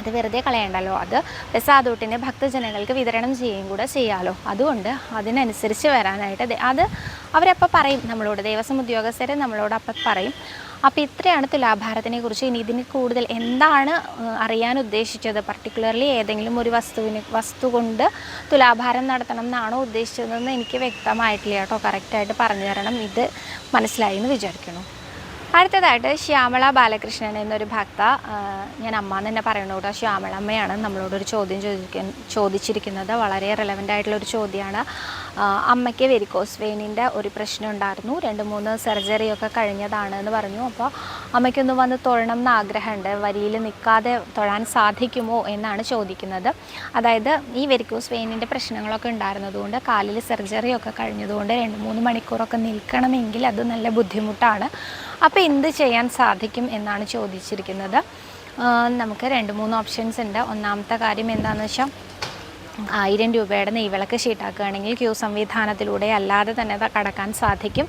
അത് വെറുതെ കളയണ്ടല്ലോ. അത് പ്രസാദൂട്ടിന് ഭക്തജനങ്ങൾക്ക് വിതരണം ചെയ്യുകയും കൂടെ ചെയ്യാമല്ലോ അതുകൊണ്ട് അതിനനുസരിച്ച് വരാനായിട്ട് അത് അവരപ്പോൾ പറയും. നമ്മളോട് ദേവസ്വം ഉദ്യോഗസ്ഥരെ നമ്മളോട് അപ്പം പറയും. അപ്പോൾ ഇത്രയാണ് തുലാഭാരത്തിനെ കുറിച്ച് ഇനി ഇതിന് കൂടുതൽ എന്താണ് അറിയാൻ ഉദ്ദേശിച്ചത്? പർട്ടിക്കുലർലി ഏതെങ്കിലും ഒരു വസ്തുവിന് വസ്തു കൊണ്ട് തുലാഭാരം നടത്തണം എന്നാണോ ഉദ്ദേശിച്ചതെന്ന് എനിക്ക് വ്യക്തമായിട്ടില്ല കേട്ടോ. കറക്റ്റായിട്ട് പറഞ്ഞു തരണം. ഇത് മനസ്സിലായി എന്ന് വിചാരിക്കുന്നു. അടുത്തതായിട്ട് ശ്യാമള ബാലകൃഷ്ണൻ എന്നൊരു ഭക്ത ഞാൻ അമ്മ എന്ന് തന്നെ പറയണു കേട്ടോ ശ്യാമളമ്മയാണ്. നമ്മളോടൊരു ചോദ്യം ചോദിക്കാൻ ചോദിച്ചിരിക്കുന്നത്. വളരെ റെലവന്റ് ആയിട്ടുള്ള ഒരു ചോദ്യമാണ്. അമ്മയ്ക്ക് വെരിക്കോസ് വെയിനിന്റെ ഒരു പ്രശ്നം ഉണ്ടായിരുന്നു. രണ്ട് മൂന്ന് സർജറി ഒക്കെ കഴിഞ്ഞതാണ് എന്ന് പറഞ്ഞു. അപ്പോൾ അമ്മയ്ക്കൊന്ന് വന്ന് തൊഴണം എന്ന് ആഗ്രഹമുണ്ട്. വരിയിൽ നിൽക്കാതെ തൊഴാൻ സാധിക്കുമോ എന്നാണ് ചോദിക്കുന്നത്. അതായത് ഈ വെരിക്കോസ് വെയിനിന്റെ പ്രശ്നങ്ങളൊക്കെ ഉണ്ടായിരുന്നതുകൊണ്ട് കാലിൽ സർജറി ഒക്കെ കഴിഞ്ഞതുകൊണ്ട് രണ്ട് മൂന്ന് മണിക്കൂറൊക്കെ നിൽക്കണമെങ്കിൽ അത് നല്ല ബുദ്ധിമുട്ടാണ്. അപ്പോൾ എന്ത് ചെയ്യാൻ സാധിക്കും എന്നാണ് ചോദിച്ചിരിക്കുന്നത്. നമുക്ക് രണ്ട് മൂന്ന് ഓപ്ഷൻസ് ഉണ്ട്. ഒന്നാമത്തെ കാര്യം എന്താണെന്ന് വെച്ചാൽ ആയിരം രൂപയുടെ നെയ്വിളക്ക് ഷീട്ടാക്കുകയാണെങ്കിൽ ക്യൂ സംവിധാനത്തിലൂടെ അല്ലാതെ തന്നെ കടക്കാൻ സാധിക്കും.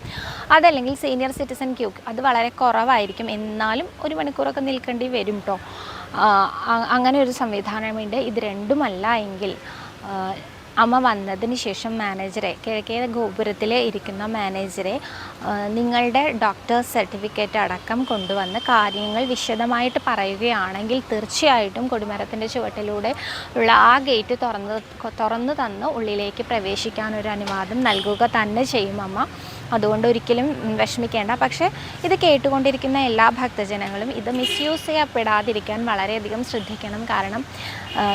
അതല്ലെങ്കിൽ സീനിയർ സിറ്റിസൺ ക്യൂ അത് വളരെ കുറവായിരിക്കും. എന്നാലും ഒരു മണിക്കൂറൊക്കെ നിൽക്കേണ്ടി വരും കേട്ടോ അങ്ങനെ ഒരു സംവിധാനമുണ്ട്. ഇത് രണ്ടുമല്ല എങ്കിൽ അമ്മ വന്നതിന് ശേഷം മാനേജറെ കിഴക്കേ ഗോപുരത്തിൽ ഇരിക്കുന്ന മാനേജറെ നിങ്ങളുടെ ഡോക്ടർ സർട്ടിഫിക്കറ്റ് അടക്കം കൊണ്ടുവന്ന് കാര്യങ്ങൾ വിശദമായിട്ട് പറയുകയാണെങ്കിൽ തീർച്ചയായിട്ടും കൊടിമരത്തിന്റെ ചുവട്ടിലൂടെ ഉള്ള ആ ഗേറ്റ് തുറന്ന് തുറന്നു തന്ന് ഉള്ളിലേക്ക് പ്രവേശിക്കാൻ ഒരു അനുവാദം നൽകുക തന്നെ ചെയ്യും അമ്മ. അതുകൊണ്ട് ഒരിക്കലും വിഷമിക്കേണ്ട. പക്ഷേ ഇത് കേട്ടുകൊണ്ടിരിക്കുന്ന എല്ലാ ഭക്തജനങ്ങളും ഇത് മിസ്യൂസ് ചെയ്യപ്പെടാതിരിക്കാൻ വളരെയധികം ശ്രദ്ധിക്കണം. കാരണം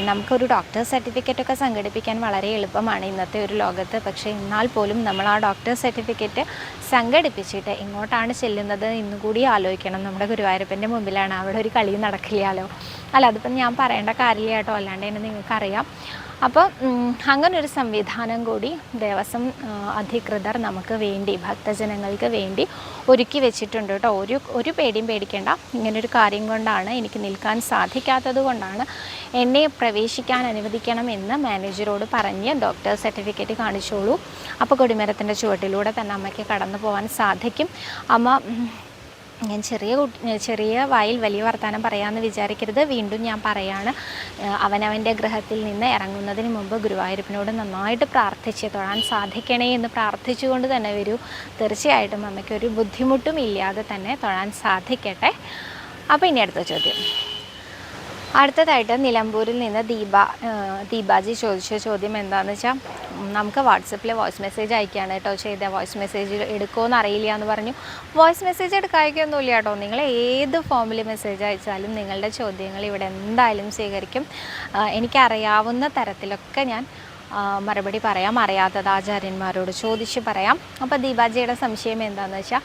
നമുക്കൊരു ഡോക്ടർ സർട്ടിഫിക്കറ്റൊക്കെ സംഘടിപ്പിക്കാൻ വളരെ എളുപ്പമാണ് ഇന്നത്തെ ഒരു ലോകത്ത്. പക്ഷേ എന്നാൽ പോലും നമ്മൾ ആ ഡോക്ടർ സർട്ടിഫിക്കറ്റ് സംഘടിപ്പിച്ചിട്ട് എങ്ങോട്ടാണ് ചെല്ലുന്നത് ഇന്നുകൂടി ആലോചിക്കണം. നമ്മുടെ ഗുരുവായൂരപ്പന്റെ മുമ്പിലാണ് അവിടെ ഒരു കളി നടക്കില്ലല്ലോ. അല്ല അതിപ്പം ഞാൻ പറയേണ്ട കാര്യമില്ല കേട്ടോ. അല്ലാണ്ട് തന്നെ നിങ്ങൾക്കറിയാം. അപ്പോൾ അങ്ങനൊരു സംവിധാനം കൂടി ദേവസ്വം അധികൃതർ നമുക്ക് വേണ്ടി ഭക്തജനങ്ങൾക്ക് വേണ്ടി ഒരുക്കി വെച്ചിട്ടുണ്ട് കേട്ടോ. ഒരു ഒരു പേടിയും പേടിക്കേണ്ട. ഇങ്ങനൊരു കാര്യം കൊണ്ടാണ് എനിക്ക് നിൽക്കാൻ സാധിക്കാത്തത് കൊണ്ടാണ് എന്നെ പ്രവേശിക്കാൻ അനുവദിക്കണം എന്ന് മാനേജറോട് പറഞ്ഞ് ഡോക്ടർ സർട്ടിഫിക്കറ്റ് കാണിച്ചോളൂ. അപ്പോൾ കൊടിമരത്തിന്റെ ചുവട്ടിലൂടെ തന്നെ അമ്മയ്ക്ക് കടന്നു പോകാൻ സാധിക്കും. അമ്മ ഞാൻ ചെറിയ ചെറിയ വായിൽ വലിയ വർത്തമാനം പറയാമെന്ന് വിചാരിക്കരുത്. വീണ്ടും ഞാൻ പറയാണ് അവനവന്റെ ഗൃഹത്തിൽ നിന്ന് ഇറങ്ങുന്നതിന് മുമ്പ് ഗുരുവായൂരപ്പനോട് നന്നായിട്ട് പ്രാർത്ഥിച്ച് തൊഴാൻ സാധിക്കണേ എന്ന് പ്രാർത്ഥിച്ചുകൊണ്ട് തന്നെ വരൂ. തീർച്ചയായിട്ടും അമ്മയ്ക്ക് ഒരു ബുദ്ധിമുട്ടും ഇല്ലാതെ തന്നെ തൊഴാൻ സാധിക്കട്ടെ. അപ്പോൾ ഇനി അടുത്ത ചോദ്യം. അടുത്തതായിട്ട് നിലമ്പൂരിൽ നിന്ന് ദീപ ദീപാജി ചോദിച്ച ചോദ്യം എന്താണെന്ന് വെച്ചാൽ നമുക്ക് വാട്സപ്പിൽ വോയിസ് മെസ്സേജ് അയക്കുകയാണ് കേട്ടോ ചെയ്ത. വോയിസ് മെസ്സേജ് എടുക്കുമോയെന്ന് അറിയില്ല എന്ന് പറഞ്ഞു. വോയിസ് മെസ്സേജ് എടുക്കാതിരിക്കൊന്നുമില്ല കേട്ടോ. നിങ്ങൾ ഏത് ഫോമിൽ മെസ്സേജ് അയച്ചാലും നിങ്ങളുടെ ചോദ്യങ്ങൾ ഇവിടെ എന്തായാലും സ്വീകരിക്കും എനിക്കറിയാവുന്ന തരത്തിലൊക്കെ ഞാൻ മറുപടി പറയാം. അറിയാത്തത് ആചാര്യന്മാരോട് ചോദിച്ച് പറയാം. അപ്പോൾ ദീപാജിയുടെ സംശയം എന്താണെന്ന് വെച്ചാൽ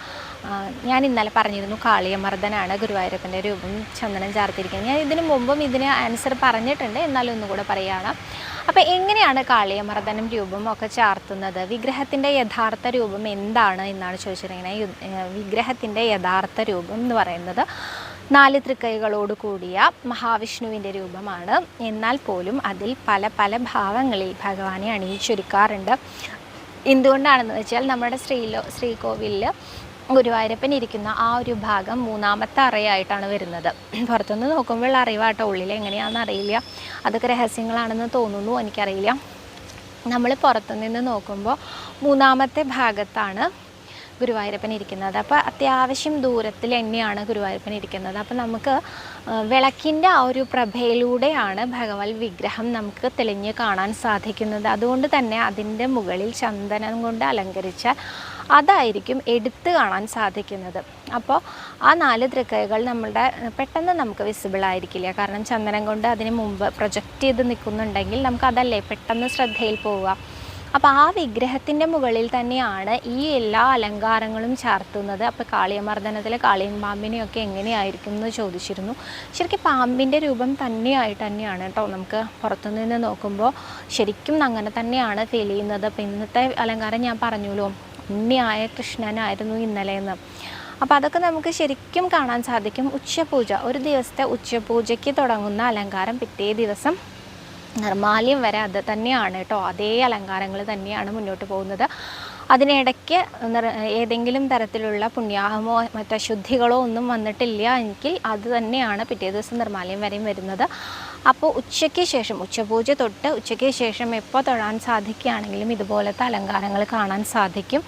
ഞാൻ ഇന്നലെ പറഞ്ഞിരുന്നു കാളിയമർദ്ദനാണ് ഗുരുവായൂരപ്പന്റെ രൂപം ചന്ദനം ചാർത്തിരിക്കുന്നത്. ഞാൻ ഇതിനു മുമ്പും ഇതിന് ആൻസർ പറഞ്ഞിട്ടുണ്ട് എന്നാലും ഒന്നുകൂടെ പറയുകയാണ് അപ്പോൾ എങ്ങനെയാണ് കാളിയമർദ്ദനം രൂപം ഒക്കെ ചാർത്തുന്നത്? വിഗ്രഹത്തിന്റെ യഥാർത്ഥ രൂപം എന്താണ് എന്നാണ് ചോദിച്ചിരിക്കുന്നത്. വിഗ്രഹത്തിന്റെ യഥാർത്ഥ രൂപം എന്ന് പറയുന്നത്. നാല് തൃക്കൈകളോട് കൂടിയ മഹാവിഷ്ണുവിന്റെ രൂപമാണ്. എന്നാൽ പോലും അതിൽ പല പല ഭാവങ്ങളിൽ ഭഗവാനെ അണിയിച്ചൊരുക്കാറുണ്ട്. എന്തുകൊണ്ടാണെന്ന് വെച്ചാൽ നമ്മുടെ ശ്രീലോ ശ്രീകോവിലിൽ ഗുരുവായൂരപ്പൻ ഇരിക്കുന്ന ആ ഒരു ഭാഗം മൂന്നാമത്തെ അറയായിട്ടാണ് വരുന്നത്. പുറത്തുനിന്ന് നോക്കുമ്പോൾ അറിവാട്ടോ ഉള്ളിൽ എങ്ങനെയാണെന്ന് അറിയില്ല. അതൊക്കെ രഹസ്യങ്ങളാണെന്ന് തോന്നുന്നു എനിക്കറിയില്ല. നമ്മൾ പുറത്തുനിന്ന് നോക്കുമ്പോൾ മൂന്നാമത്തെ ഭാഗത്താണ് ഗുരുവായൂരപ്പൻ ഇരിക്കുന്നത്. അപ്പോൾ അത്യാവശ്യം ദൂരത്തിൽ തന്നെയാണ് ഗുരുവായൂരപ്പൻ ഇരിക്കുന്നത്. അപ്പോൾ നമുക്ക് വിളക്കിന്റെ ആ ഒരു പ്രഭയിലൂടെയാണ് ഭഗവത് വിഗ്രഹം നമുക്ക് തെളിഞ്ഞ് കാണാൻ സാധിക്കുന്നത്. അതുകൊണ്ട് തന്നെ അതിന്റെ മുകളിൽ ചന്ദനം കൊണ്ട് അലങ്കരിച്ച അതായിരിക്കും എടുത്ത് കാണാൻ സാധിക്കുന്നത്. അപ്പോൾ ആ നാല് തൃക്കൈകൾ നമ്മളുടെ പെട്ടെന്ന് നമുക്ക് വിസിബിൾ ആയിരിക്കില്ല. കാരണം ചന്ദനം കൊണ്ട് അതിന് മുമ്പ് പ്രൊജക്റ്റ് ചെയ്ത് നിൽക്കുന്നുണ്ടെങ്കിൽ നമുക്കതല്ലേ പെട്ടെന്ന് ശ്രദ്ധയിൽ പോവുക. അപ്പോൾ ആ വിഗ്രഹത്തിന്റെ മുകളിൽ തന്നെയാണ് ഈ എല്ലാ അലങ്കാരങ്ങളും ചാർത്തുന്നത്. അപ്പോൾ കാളിയമർദ്ദനത്തിലെ കാളിയൻ പാമ്പിനെയൊക്കെ എങ്ങനെയായിരിക്കും എന്ന് ചോദിച്ചിരുന്നു. ശരിക്കും പാമ്പിന്റെ രൂപം തന്നെയായിട്ട് തന്നെയാണ് കേട്ടോ. നമുക്ക് പുറത്തുനിന്ന് നോക്കുമ്പോൾ ശരിക്കും അങ്ങനെ തന്നെയാണ് ഫീൽ ചെയ്യുന്നത്. അപ്പോൾ ഇന്നത്തെ അലങ്കാരം ഞാൻ പറഞ്ഞുല്ലോ. ഉണ്ണിയായ കൃഷ്ണനായിരുന്നു ഇന്നലെ എന്ന്. അപ്പോൾ അതൊക്കെ നമുക്ക് ശരിക്കും കാണാൻ സാധിക്കും. ഉച്ചപൂജ. ഒരു ദിവസത്തെ ഉച്ചപൂജയ്ക്ക് തുടങ്ങുന്ന അലങ്കാരം പിറ്റേ ദിവസം നിർമാല്യം വരെ അത് തന്നെയാണ് കേട്ടോ. അതേ അലങ്കാരങ്ങൾ തന്നെയാണ് മുന്നോട്ട് പോകുന്നത്. അതിനിടയ്ക്ക് ഏതെങ്കിലും തരത്തിലുള്ള പുണ്യാഹമോ മറ്റു അശുദ്ധികളോ ഒന്നും വന്നിട്ടില്ല എങ്കിൽ അത് തന്നെയാണ് പിറ്റേ ദിവസം നിർമാല്യം വരെയും വരുന്നത്. അപ്പോൾ ഉച്ചയ്ക്ക് ശേഷം ഉച്ചപൂജ തൊട്ട് ഉച്ചയ്ക്ക് ശേഷം എപ്പോൾ തൊഴാൻ സാധിക്കുകയാണെങ്കിലും ഇതുപോലത്തെ അലങ്കാരങ്ങൾ കാണാൻ സാധിക്കും.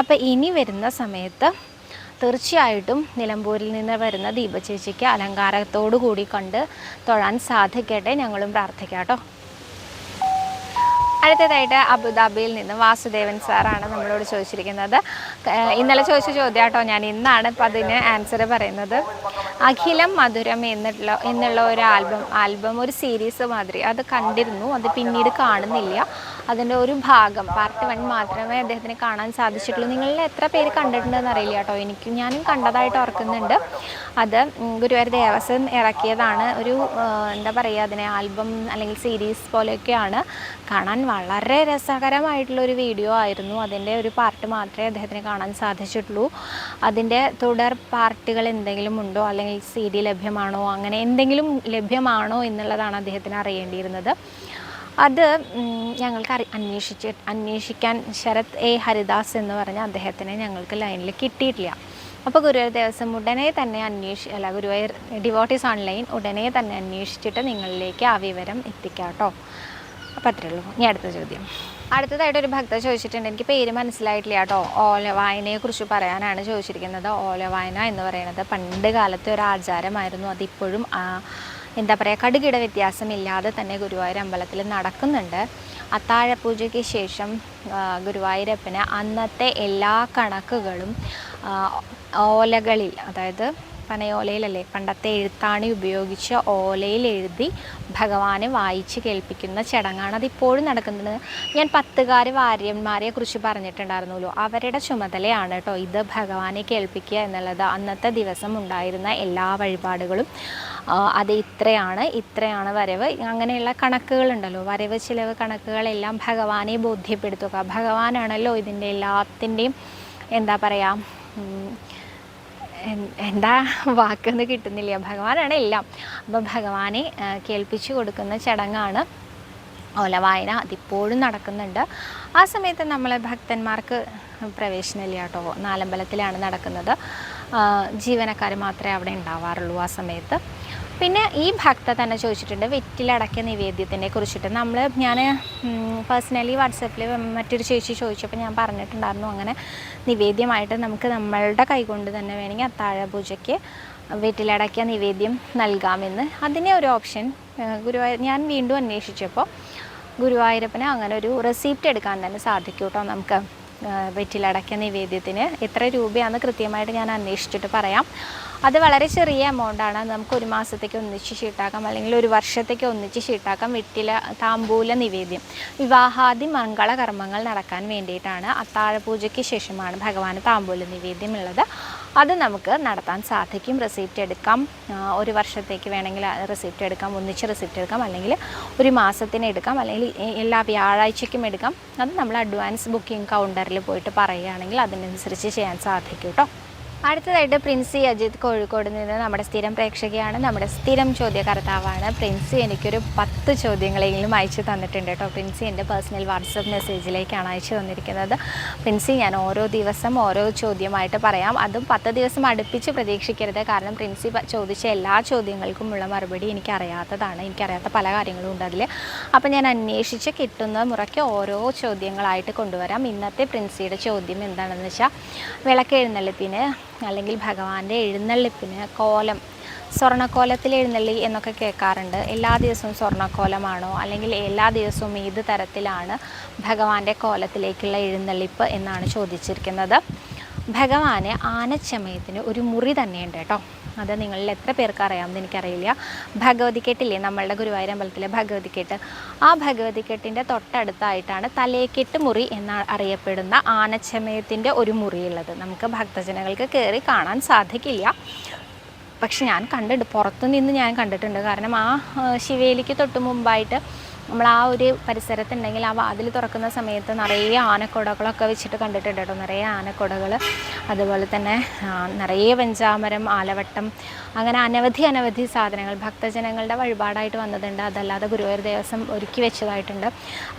അപ്പോൾ ഇനി വരുന്ന സമയത്ത് തീർച്ചയായിട്ടും നിലമ്പൂരിൽ നിന്ന് വരുന്ന ദീപചേച്ചിക്ക് അലങ്കാരത്തോടു കൂടി കണ്ട് തൊഴാൻ സാധിക്കട്ടെ. ഞങ്ങളും പ്രാർത്ഥിക്കാം കേട്ടോ. അടുത്തതായിട്ട് അബുദാബിയിൽ നിന്ന് വാസുദേവൻ സാറാണ് നമ്മളോട് ചോദിച്ചിരിക്കുന്നത്. ഇന്നലെ ചോദിച്ച ചോദ്യം കേട്ടോ. ഞാൻ ഇന്നാണ് ഇപ്പം അതിന് ആൻസർ പറയുന്നത്. അഖിലം മധുരം എന്നുള്ള എന്നുള്ള ഒരു ആൽബം ആൽബം ഒരു സീരീസ് മാതിരി. അത് കണ്ടിരുന്നു അത് പിന്നീട് കാണുന്നില്ല. അതിന്റെ ഒരു ഭാഗം പാർട്ട് വൺ മാത്രമേ അദ്ദേഹത്തിന് കാണാൻ സാധിച്ചിട്ടുള്ളൂ. നിങ്ങളിൽ എത്ര പേര് കണ്ടിട്ടുണ്ടെന്ന് അറിയില്ല കേട്ടോ. എനിക്ക് ഞാനും കണ്ടതായിട്ട് ഓർക്കുന്നുണ്ട്. അത് ഗുരുവായൂർ ദേവസ്വം ഇറക്കിയതാണ്. ഒരു എന്താ പറയുക അതിനെ ആൽബം അല്ലെങ്കിൽ സീരീസ് പോലെയൊക്കെയാണ്. കാണാൻ വളരെ രസകരമായിട്ടുള്ള ഒരു വീഡിയോ ആയിരുന്നു. അതിന്റെ ഒരു പാർട്ട് മാത്രമേ അദ്ദേഹത്തിന് കാണാൻ സാധിച്ചിട്ടുള്ളൂ. അതിന്റെ തുടർ പാർട്ടുകൾ എന്തെങ്കിലും ഉണ്ടോ? അല്ലെങ്കിൽ സി ഡി ലഭ്യമാണോ? അങ്ങനെ എന്തെങ്കിലും ലഭ്യമാണോ എന്നുള്ളതാണ് അദ്ദേഹത്തിന് അറിയേണ്ടിയിരുന്നത്. അത് ഞങ്ങൾക്ക് അറി അന്വേഷിച്ച് അന്വേഷിക്കാൻ ശരത് എ. ഹരിദാസ് എന്ന് പറഞ്ഞ അദ്ദേഹത്തിനെ ഞങ്ങൾക്ക് ലൈനിൽ കിട്ടിയിട്ടില്ല. അപ്പോൾ ഗുരുവായൂർ ദേവസ്വം ഉടനെ തന്നെ അന്വേഷി അല്ല ഗുരുവായൂർ ഡിവോട്ടീസ് ഓൺലൈൻ ഉടനെ തന്നെ അന്വേഷിച്ചിട്ട് നിങ്ങളിലേക്ക് ആ വിവരം എത്തിക്കാം കേട്ടോ അപ്പോൾ അത്രയേ ഉള്ളൂ. ഇനി അടുത്ത ചോദ്യം. അടുത്തതായിട്ട് ഒരു ഭക്ത ചോദിച്ചിട്ടുണ്ട്. എനിക്ക് പേര് മനസ്സിലായിട്ടില്ല കേട്ടോ. ഓലവായനയെ കുറിച്ച് പറയാനാണ് ചോദിച്ചിരിക്കുന്നത്. ഓല വായന എന്ന് പറയുന്നത് പണ്ട് കാലത്തെ ഒരു ആചാരമായിരുന്നു. അതിപ്പോഴും എന്താ പറയുക കടുകിട വ്യത്യാസമില്ലാതെ തന്നെ ഗുരുവായൂർ അമ്പലത്തിൽ നടക്കുന്നുണ്ട്. അത്താഴപൂജയ്ക്ക് ശേഷം ഗുരുവായൂരപ്പന് അന്നത്തെ എല്ലാ കണക്കുകളും ഓലകളിൽ അതായത് പനയോലയിലല്ലേ പണ്ടത്തെ എഴുത്താണി ഉപയോഗിച്ച് ഓലയിൽ എഴുതി ഭഗവാനെ വായിച്ച് കേൾപ്പിക്കുന്ന ചടങ്ങാണ് അതിപ്പോഴും നടക്കുന്നത്. ഞാൻ പത്തുകാർ വാര്യന്മാരെ കുറിച്ച് പറഞ്ഞിട്ടുണ്ടായിരുന്നല്ലോ. അവരുടെ ചുമതലയാണ് കേട്ടോ ഇത് ഭഗവാനെ കേൾപ്പിക്കുക എന്നുള്ളത്. അന്നത്തെ ദിവസം ഉണ്ടായിരുന്ന എല്ലാ വഴിപാടുകളും അത് ഇത്രയാണ്. ഇത്രയാണ് വരവ്. അങ്ങനെയുള്ള കണക്കുകളുണ്ടല്ലോ. വരവ് ചിലവ് കണക്കുകളെല്ലാം ഭഗവാനെ ബോധ്യപ്പെടുത്തുക. ഭഗവാനാണല്ലോ ഇതിന്റെ എല്ലാത്തിന്റെയും എന്താ പറയുക എന്താ വാക്കൊന്ന് കിട്ടുന്നില്ല. ഭഗവാനാണ് എല്ലാം. അപ്പോൾ ഭഗവാനെ കേൾപ്പിച്ചു കൊടുക്കുന്ന ചടങ്ങാണ് ഓലവായന. അതിപ്പോഴും നടക്കുന്നുണ്ട്. ആ സമയത്ത് നമ്മളെ ഭക്തന്മാർക്ക് പ്രവേശനമില്ല കേട്ടോ. നാലമ്പലത്തിലാണ് നടക്കുന്നത്. ജീവനക്കാർ മാത്രമേ അവിടെ ഉണ്ടാവാറുള്ളൂ ആ സമയത്ത്. പിന്നെ ഈ ഭക്ത തന്നെ ചോദിച്ചിട്ടുണ്ട് വെറ്റിലടക്കിയ നിവേദ്യത്തിനെ കുറിച്ചിട്ട്. നമ്മൾ ഞാൻ പേഴ്സണലി വാട്സപ്പിൽ മറ്റൊരു ചേച്ചി ചോദിച്ചപ്പോൾ ഞാൻ പറഞ്ഞിട്ടുണ്ടായിരുന്നു അങ്ങനെ നിവേദ്യമായിട്ട് നമുക്ക് നമ്മളുടെ കൈകൊണ്ട് തന്നെ വേണമെങ്കിൽ അത്താഴ പൂജയ്ക്ക് വീട്ടിലടക്കിയ നിവേദ്യം നൽകാമെന്ന്. അതിനെ ഒരു ഓപ്ഷൻ ഗുരുവായൂർ ഞാൻ വീണ്ടും അന്വേഷിച്ചപ്പോൾ ഗുരുവായൂരപ്പന് അങ്ങനെ ഒരു റെസിപ്റ്റ് എടുക്കാൻ തന്നെ സാധിക്കും കേട്ടോ നമുക്ക് വെറ്റിലടക്കിയ നിവേദ്യത്തിന്. എത്ര രൂപയാണെന്ന് കൃത്യമായിട്ട് ഞാൻ അന്വേഷിച്ചിട്ട് പറയാം. അത് വളരെ ചെറിയ എമൗണ്ടാണ് നമുക്ക് ഒരു മാസത്തേക്ക് ഒന്നിച്ച് ഷീട്ടാക്കാം. അല്ലെങ്കിൽ ഒരു വർഷത്തേക്ക് ഒന്നിച്ച് ഷീട്ടാക്കാം. വിട്ടില താമ്പൂല നിവേദ്യം. വിവാഹാദി മംഗള കർമ്മങ്ങൾ നടക്കാൻ വേണ്ടിയിട്ടാണ് അത്താഴപൂജയ്ക്ക് ശേഷമാണ് ഭഗവാന് താമ്പൂല നിവേദ്യം ഉള്ളത്. അത് നമുക്ക് നടത്താൻ സാധിക്കും. റെസിപ്റ്റ് എടുക്കാം. ഒരു വർഷത്തേക്ക് വേണമെങ്കിൽ റെസിപ്റ്റ് എടുക്കാം. ഒന്നിച്ച് റെസിപ്റ്റ് എടുക്കാം. അല്ലെങ്കിൽ ഒരു മാസത്തിന് എടുക്കാം. അല്ലെങ്കിൽ എല്ലാ വ്യാഴാഴ്ചയ്ക്കും എടുക്കാം. അത് നമ്മൾ അഡ്വാൻസ് ബുക്കിംഗ് കൗണ്ടറിൽ പോയിട്ട് പറയുകയാണെങ്കിൽ അതിനനുസരിച്ച് ചെയ്യാൻ സാധിക്കും കേട്ടോ അടുത്തതായിട്ട് പ്രിൻസി അജിത് കോഴിക്കോട് നിന്ന് നമ്മുടെ സ്ഥിരം പ്രേക്ഷകയാണ് നമ്മുടെ സ്ഥിരം ചോദ്യകർത്താവാണ്. പ്രിൻസി എനിക്കൊരു പത്ത് ചോദ്യങ്ങളെങ്കിലും അയച്ചു തന്നിട്ടുണ്ട് കേട്ടോ. പ്രിൻസി എന്റെ പേഴ്സണൽ വാട്സപ്പ് മെസ്സേജിലേക്കാണ് അയച്ചു തന്നിരിക്കുന്നത്. പ്രിൻസി ഞാൻ ഓരോ ദിവസം ഓരോ ചോദ്യമായിട്ട് പറയാം. അതും പത്ത് ദിവസം അടുപ്പിച്ച് പ്രതീക്ഷിക്കരുത്. കാരണം പ്രിൻസി ചോദിച്ച എല്ലാ ചോദ്യങ്ങൾക്കുമുള്ള മറുപടി എനിക്കറിയാത്തതാണ്. എനിക്കറിയാത്ത പല കാര്യങ്ങളും ഉണ്ട് അതിൽ അപ്പോൾ ഞാൻ അന്വേഷിച്ച് കിട്ടുന്ന മുറയ്ക്ക് ഓരോ ചോദ്യങ്ങളായിട്ട് കൊണ്ടുവരാം. ഇന്നത്തെ പ്രിൻസിയുടെ ചോദ്യം എന്താണെന്ന് വെച്ചാൽ വിളക്ക് എഴുന്നള്ളിപ്പിന് അല്ലെങ്കിൽ ഭഗവാന്റെ എഴുന്നള്ളിപ്പിന് കോലം സ്വർണക്കോലത്തിൽ എഴുന്നള്ളി എന്നൊക്കെ കേൾക്കാറുണ്ട്. എല്ലാ ദിവസവും സ്വർണക്കോലമാണോ അല്ലെങ്കിൽ എല്ലാ ദിവസവും ഏത് തരത്തിലാണ് ഭഗവാന്റെ കോലത്തിലേക്കുള്ള എഴുന്നള്ളിപ്പ് എന്നാണ് ചോദിച്ചിരിക്കുന്നത്. ഭഗവാന് ആനച്ചമയത്തിന് ഒരു മുറി തന്നെയുണ്ട് കേട്ടോ. അത് നിങ്ങളിൽ എത്ര പേർക്ക് അറിയാമെന്ന് എനിക്കറിയില്ല. ഭഗവതിക്കെട്ടില്ലേ നമ്മളുടെ ഗുരുവായൂർ ഭഗവതി ഭഗവതിക്കെട്ട് ആ ഭഗവതി ഭഗവതിക്കെട്ടിന്റെ തൊട്ടടുത്തായിട്ടാണ് തലേക്കെട്ട് മുറി എന്ന അറിയപ്പെടുന്ന ആനച്ചമയത്തിന്റെ ഒരു മുറിയുള്ളത്. നമുക്ക് ഭക്തജനങ്ങൾക്ക് കയറി കാണാൻ സാധിക്കില്ല. പക്ഷെ ഞാൻ കണ്ടിട്ട് പുറത്തുനിന്ന് ഞാൻ കണ്ടിട്ടുണ്ട്. കാരണം ആ, ശിവേലിക്ക് തൊട്ട് മുമ്പായിട്ട് നമ്മൾ ആ ഒരു പരിസരത്തുണ്ടെങ്കിൽ ആ വാതിൽ തുറക്കുന്ന സമയത്ത് നിറയെ ആനക്കുടകളൊക്കെ വെച്ചിട്ട് കണ്ടിട്ടുണ്ട് കേട്ടോ. നിറയെ ആനക്കുടകൾ അതുപോലെ തന്നെ നിറയെ വെഞ്ചാമരം ആലവട്ടം അങ്ങനെ അനവധി അനവധി സാധനങ്ങൾ ഭക്തജനങ്ങളുടെ വഴിപാടായിട്ട് വന്നതുണ്ട്. അതല്ലാതെ ഗുരുവായൂർ ദേവസ്വം ഒരുക്കി വെച്ചതായിട്ടുണ്ട്.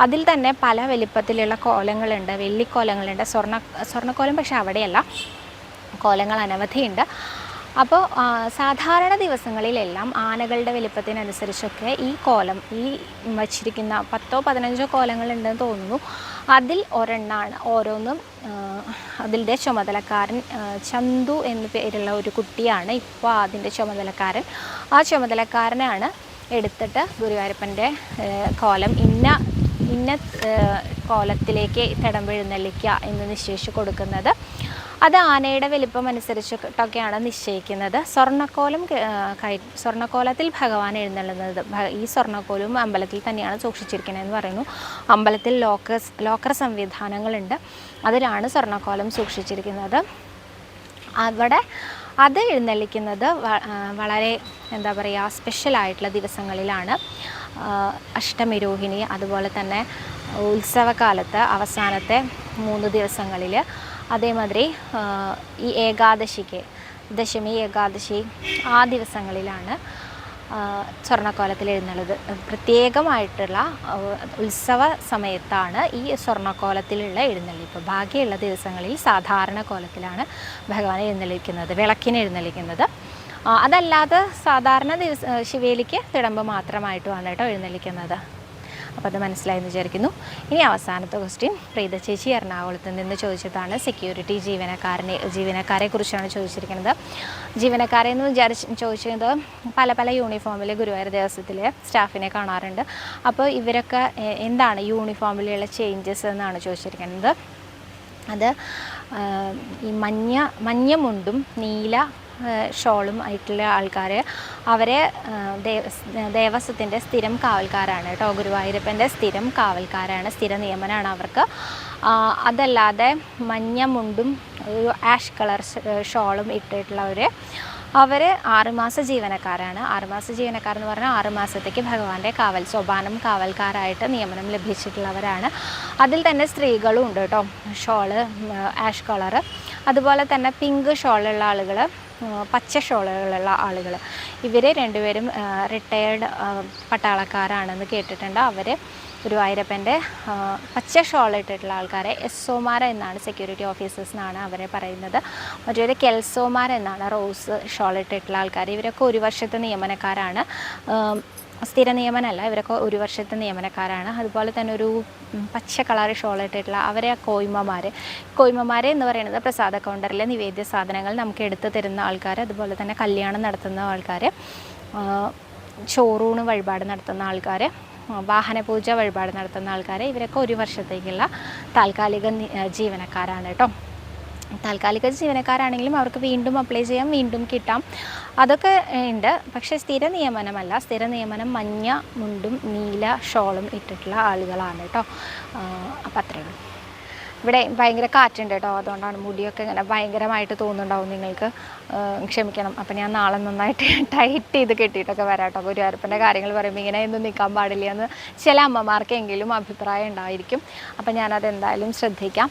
അതിൽ തന്നെ പല വലിപ്പത്തിലുള്ള കോലങ്ങളുണ്ട് വെള്ളിക്കോലങ്ങളുണ്ട്. സ്വർണ സ്വർണക്കോലം പക്ഷേ അവിടെയല്ല. കോലങ്ങൾ അനവധിയുണ്ട്. അപ്പോൾ സാധാരണ ദിവസങ്ങളിലെല്ലാം ആനകളുടെ വലിപ്പത്തിനനുസരിച്ചൊക്കെ ഈ കോലം ഈ വച്ചിരിക്കുന്ന പത്തോ പതിനഞ്ചോ കോലങ്ങളുണ്ടെന്ന് തോന്നുന്നു. അതിൽ ഒരെണ്ണാണ് ഓരോന്നും അതിന്റെ ചുമതലക്കാരൻ ചന്തു എന്ന പേരുള്ള ഒരു കുട്ടിയാണ് ഇപ്പോൾ അതിന്റെ ചുമതലക്കാരൻ. ആ ചുമതലക്കാരനാണ് എടുത്തിട്ട് ഗുരുവായൂരപ്പന്റെ കോലം ഇന്ന ഇന്ന കോലത്തിലേക്ക് തിടമ്പെഴുന്നള്ളിക്കുക എന്ന് നിശ്ചയിച്ച് കൊടുക്കുന്നത്. അത് ആനയുടെ വലിപ്പം അനുസരിച്ചിട്ടൊക്കെയാണ് നിശ്ചയിക്കുന്നത്. സ്വർണക്കോലം ക- ആ, കൈ സ്വർണക്കോലത്തിൽ ഭഗവാൻ എഴുന്നള്ളുന്നത്. ഈ സ്വർണക്കോലും അമ്പലത്തിൽ തന്നെയാണ് സൂക്ഷിച്ചിരിക്കുന്നത് എന്ന് പറയുന്നു. അമ്പലത്തിൽ ലോക്കർ ലോക്കർ സംവിധാനങ്ങളുണ്ട്. അതിലാണ് സ്വർണക്കോലം സൂക്ഷിച്ചിരിക്കുന്നത്. അവിടെ അത് എഴുന്നള്ളിക്കുന്നത് വളരെ എന്താ പറയുക സ്പെഷ്യലായിട്ടുള്ള ദിവസങ്ങളിലാണ്. അഷ്ടമിരോഹിണി അഷ്ടമി രോഹിണി അതുപോലെ തന്നെ ഉത്സവകാലത്ത് അവസാനത്തെ മൂന്ന് ദിവസങ്ങളിൽ അതേമാതിരി ഈ ഏകാദശിക്ക് ദശമി ഏകാദശി ആ ദിവസങ്ങളിലാണ് സ്വർണക്കോലത്തിൽ എഴുന്നള്ളത്. പ്രത്യേകമായിട്ടുള്ള ഉത്സവ സമയത്താണ് ഈ സ്വർണക്കോലത്തിലുള്ള എഴുന്നള്ളി. ഇപ്പോൾ ബാക്കിയുള്ള ദിവസങ്ങളിൽ സാധാരണ കോലത്തിലാണ് ഭഗവാൻ എഴുന്നള്ളിക്കുന്നത് വിളക്കിന് എഴുന്നള്ളിക്കുന്നത്. അതല്ലാതെ സാധാരണ ദിവസ ശിവേലിക്ക് തിടമ്പ് മാത്രമായിട്ടുമാണ് കേട്ടോ എഴുന്നള്ളിക്കുന്നത്. അപ്പോൾ അത് മനസ്സിലായെന്ന് വിചാരിക്കുന്നു. ഇനി അവസാനത്തെ ക്വസ്റ്റ്യൻ പ്രീത ചേച്ചി എറണാകുളത്ത് നിന്ന് ചോദിച്ചതാണ് സെക്യൂരിറ്റി ജീവനക്കാരനെ ജീവനക്കാരെ കുറിച്ചാണ് ചോദിച്ചിരിക്കുന്നത്. ജീവനക്കാരെ എന്ന് വിചാരിച്ച് ചോദിച്ചത് പല പല യൂണിഫോമിൽ ഗുരുവായൂർ ദേവസ്വത്തിലെ സ്റ്റാഫിനെ കാണാറുണ്ട്. അപ്പോൾ ഇവരൊക്കെ എന്താണ് യൂണിഫോമിലുള്ള ചേഞ്ചസ് എന്നാണ് ചോദിച്ചിരിക്കുന്നത്. അത് ഈ മഞ്ഞ മഞ്ഞ മുണ്ടും നീല ഷോളും ആയിട്ടുള്ള ആൾക്കാർ അവരെ ദേവസ്വത്തിന്റെ സ്ഥിരം കാവൽക്കാരാണ് കേട്ടോ. ഗുരുവായൂരപ്പന്റെ സ്ഥിരം കാവൽക്കാരാണ് സ്ഥിര നിയമനാണ് അവർക്ക്. അതല്ലാതെ മഞ്ഞ മുണ്ടും ഒരു ആഷ് കളർ ഷോളും ഇട്ടിട്ടുള്ളവർ അവർ ആറുമാസ ജീവനക്കാരാണ്. ആറുമാസ ജീവനക്കാരെന്ന് പറഞ്ഞാൽ ആറുമാസത്തേക്ക് ഭഗവാന്റെ കാവൽ സോപാനം കാവൽക്കാരായിട്ട് നിയമനം ലഭിച്ചിട്ടുള്ളവരാണ്. അതിൽ തന്നെ സ്ത്രീകളും ഉണ്ട് കേട്ടോ. ഷോൾ ആഷ് കളർ അതുപോലെ തന്നെ പിങ്ക് ഷോളുള്ള ആളുകൾ പച്ച ഷോളുകളുള്ള ആളുകൾ. ഇവർ രണ്ടുപേരും റിട്ടയേർഡ് പട്ടാളക്കാരാണെന്ന് കേട്ടിട്ടുണ്ട്. അവർ ഗുരുവായൂരപ്പന്റെ പച്ച ഷോൾ ഇട്ടിട്ടുള്ള ആൾക്കാരെ എസ്ഒമാർ എന്നാണ് സെക്യൂരിറ്റി ഓഫീസേഴ്സ് എന്നാണ് അവരെ പറയുന്നത്. മറ്റൊരു കെൽസോമാർ എന്നാണ് റോസ് ഷോൾ ഇട്ടിട്ടുള്ള ആൾക്കാർ ഇവരൊക്കെ ഒരു വർഷത്തെ നിയമനക്കാരാണ്. സ്ഥിര നിയമനമല്ല ഇവരൊക്കെ ഒരു വർഷത്തെ നിയമനക്കാരാണ്. അതുപോലെ തന്നെ ഒരു പച്ച കളർ ഷോൾ ഇട്ടിട്ടുള്ള അവരെ കോയ്മമാർ കോയ്മമാർ എന്ന് പറയുന്നത് പ്രസാദ കൗണ്ടറിലെ നിവേദ്യ സാധനങ്ങൾ നമുക്ക് എടുത്തു തരുന്ന ആൾക്കാർ അതുപോലെ തന്നെ കല്യാണം നടത്തുന്ന ആൾക്കാർ ചോറൂണ് വഴിപാട് നടത്തുന്ന ആൾക്കാർ വാഹനപൂജ വഴിപാട് നടത്തുന്ന ആൾക്കാർ ഇവരൊക്കെ ഒരു വർഷത്തേക്കുള്ള താൽക്കാലിക ജീവനക്കാരാണ് കേട്ടോ. താൽക്കാലിക ജീവനക്കാരാണെങ്കിലും അവർക്ക് വീണ്ടും അപ്ലൈ ചെയ്യാം വീണ്ടും കിട്ടാം. അതൊക്കെ ഉണ്ട്. പക്ഷേ സ്ഥിര നിയമനമല്ല. സ്ഥിര നിയമനം മഞ്ഞ മുണ്ടും നീല ഷോളും ഇട്ടിട്ടുള്ള ആളുകളാണ് കേട്ടോ. അപ്പം അത്രയേ ഉള്ളൂ. ഇവിടെ ഭയങ്കര കാറ്റുണ്ട് കേട്ടോ അതുകൊണ്ടാണ് മുടിയൊക്കെ ഇങ്ങനെ ഭയങ്കരമായിട്ട് തോന്നുന്നുണ്ടാവും നിങ്ങൾക്ക്. ക്ഷമിക്കണം. അപ്പം ഞാൻ നാളെ നന്നായിട്ട് ടൈറ്റ് ചെയ്ത് കെട്ടിയിട്ടൊക്കെ വരാം കേട്ടോ. ഗുരുവായൂരപ്പന്റെ കാര്യങ്ങൾ പറയുമ്പോൾ ഇങ്ങനെ ഒന്നും നിൽക്കാൻ പാടില്ല എന്ന് ചില അമ്മമാർക്കെങ്കിലും അഭിപ്രായം ഉണ്ടായിരിക്കും. അപ്പം ഞാനത് എന്തായാലും ശ്രദ്ധിക്കാം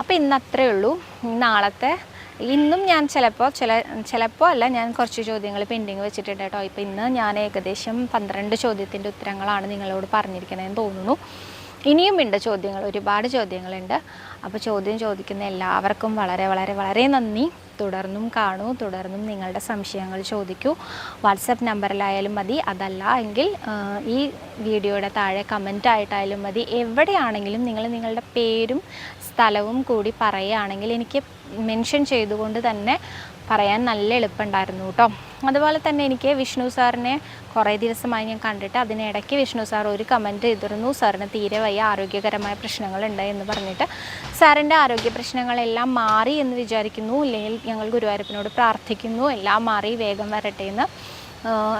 അപ്പം ഇന്നത്രേ ഉള്ളൂ. നാളത്തെ ഇന്നും ഞാൻ ചിലപ്പോൾ ചില ചിലപ്പോൾ അല്ല ഞാൻ കുറച്ച് ചോദ്യങ്ങൾ പെൻഡിങ് വെച്ചിട്ടുണ്ട് കേട്ടോ. ഇപ്പോൾ ഇന്ന് ഞാൻ ഏകദേശം പന്ത്രണ്ട് ചോദ്യത്തിന്റെ ഉത്തരങ്ങളാണ് നിങ്ങളോട് പറഞ്ഞിരിക്കണമെന്ന് തോന്നുന്നു. ഇനിയും ഉണ്ട് ചോദ്യങ്ങൾ ഒരുപാട് ചോദ്യങ്ങളുണ്ട്. അപ്പോൾ ചോദ്യം ചോദിക്കുന്ന എല്ലാവർക്കും വളരെ വളരെ വളരെ നന്ദി. തുടർന്നും കാണൂ തുടർന്നും നിങ്ങളുടെ സംശയങ്ങൾ ചോദിക്കൂ. വാട്സപ്പ് നമ്പറിലായാലും മതി. അതല്ല എങ്കിൽ ഈ വീഡിയോയുടെ താഴെ കമന്റ് ആയിട്ടായാലും മതി. എവിടെയാണെങ്കിലും നിങ്ങൾ നിങ്ങളുടെ പേരും സ്ഥലവും കൂടി പറയുകയാണെങ്കിൽ എനിക്ക് മെൻഷൻ ചെയ്തുകൊണ്ട് തന്നെ പറയാൻ നല്ല എളുപ്പമുണ്ടായിരുന്നു കേട്ടോ. അതുപോലെ തന്നെ എനിക്ക് വിഷ്ണു സാറിനെ കുറേ ദിവസമായി ഞാൻ കണ്ടിട്ട് അതിനിടയ്ക്ക് വിഷ്ണു സാർ ഒരു കമന്റ് ചെയ്തിരുന്നു സാറിന് തീരെ വയ്യ ആരോഗ്യകരമായ പ്രശ്നങ്ങളുണ്ട് എന്ന് പറഞ്ഞിട്ട്. സാറിന്റെ ആരോഗ്യ പ്രശ്നങ്ങളെല്ലാം മാറി എന്ന് വിചാരിക്കുന്നു. ഇല്ലെങ്കിൽ ഞങ്ങൾ ഗുരുവായൂരപ്പനോട് പ്രാർത്ഥിക്കുന്നു. എല്ലാം മാറി വേഗം വരട്ടെ എന്ന്.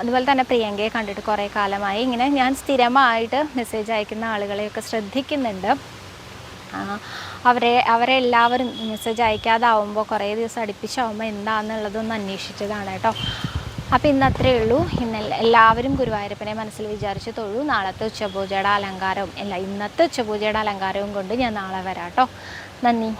അതുപോലെ തന്നെ പ്രിയങ്കയെ കണ്ടിട്ട് കുറേ കാലമായി. ഇങ്ങനെ ഞാൻ സ്ഥിരമായിട്ട് മെസ്സേജ് അയക്കുന്ന ആളുകളെയൊക്കെ ശ്രദ്ധിക്കുന്നുണ്ട്. അവരെ അവരെ എല്ലാവരും മെസ്സേജ് അയക്കാതാവുമ്പോൾ കുറേ ദിവസം അടുപ്പിച്ചാവുമ്പോൾ എന്താണെന്നുള്ളതൊന്ന് അന്വേഷിച്ചതാണ് കേട്ടോ. അപ്പോൾ ഇന്ന് അത്രയേ ഉള്ളൂ. ഇന്ന് എല്ലാവരും ഗുരുവായൂരപ്പനെ മനസ്സിൽ വിചാരിച്ച് തൊഴു. നാളത്തെ ഉച്ചപൂജയുടെ അലങ്കാരവും അല്ല ഇന്നത്തെ ഉച്ചപൂജയുടെ അലങ്കാരവും കൊണ്ട് ഞാൻ നാളെ വരാം കേട്ടോ. നന്ദി.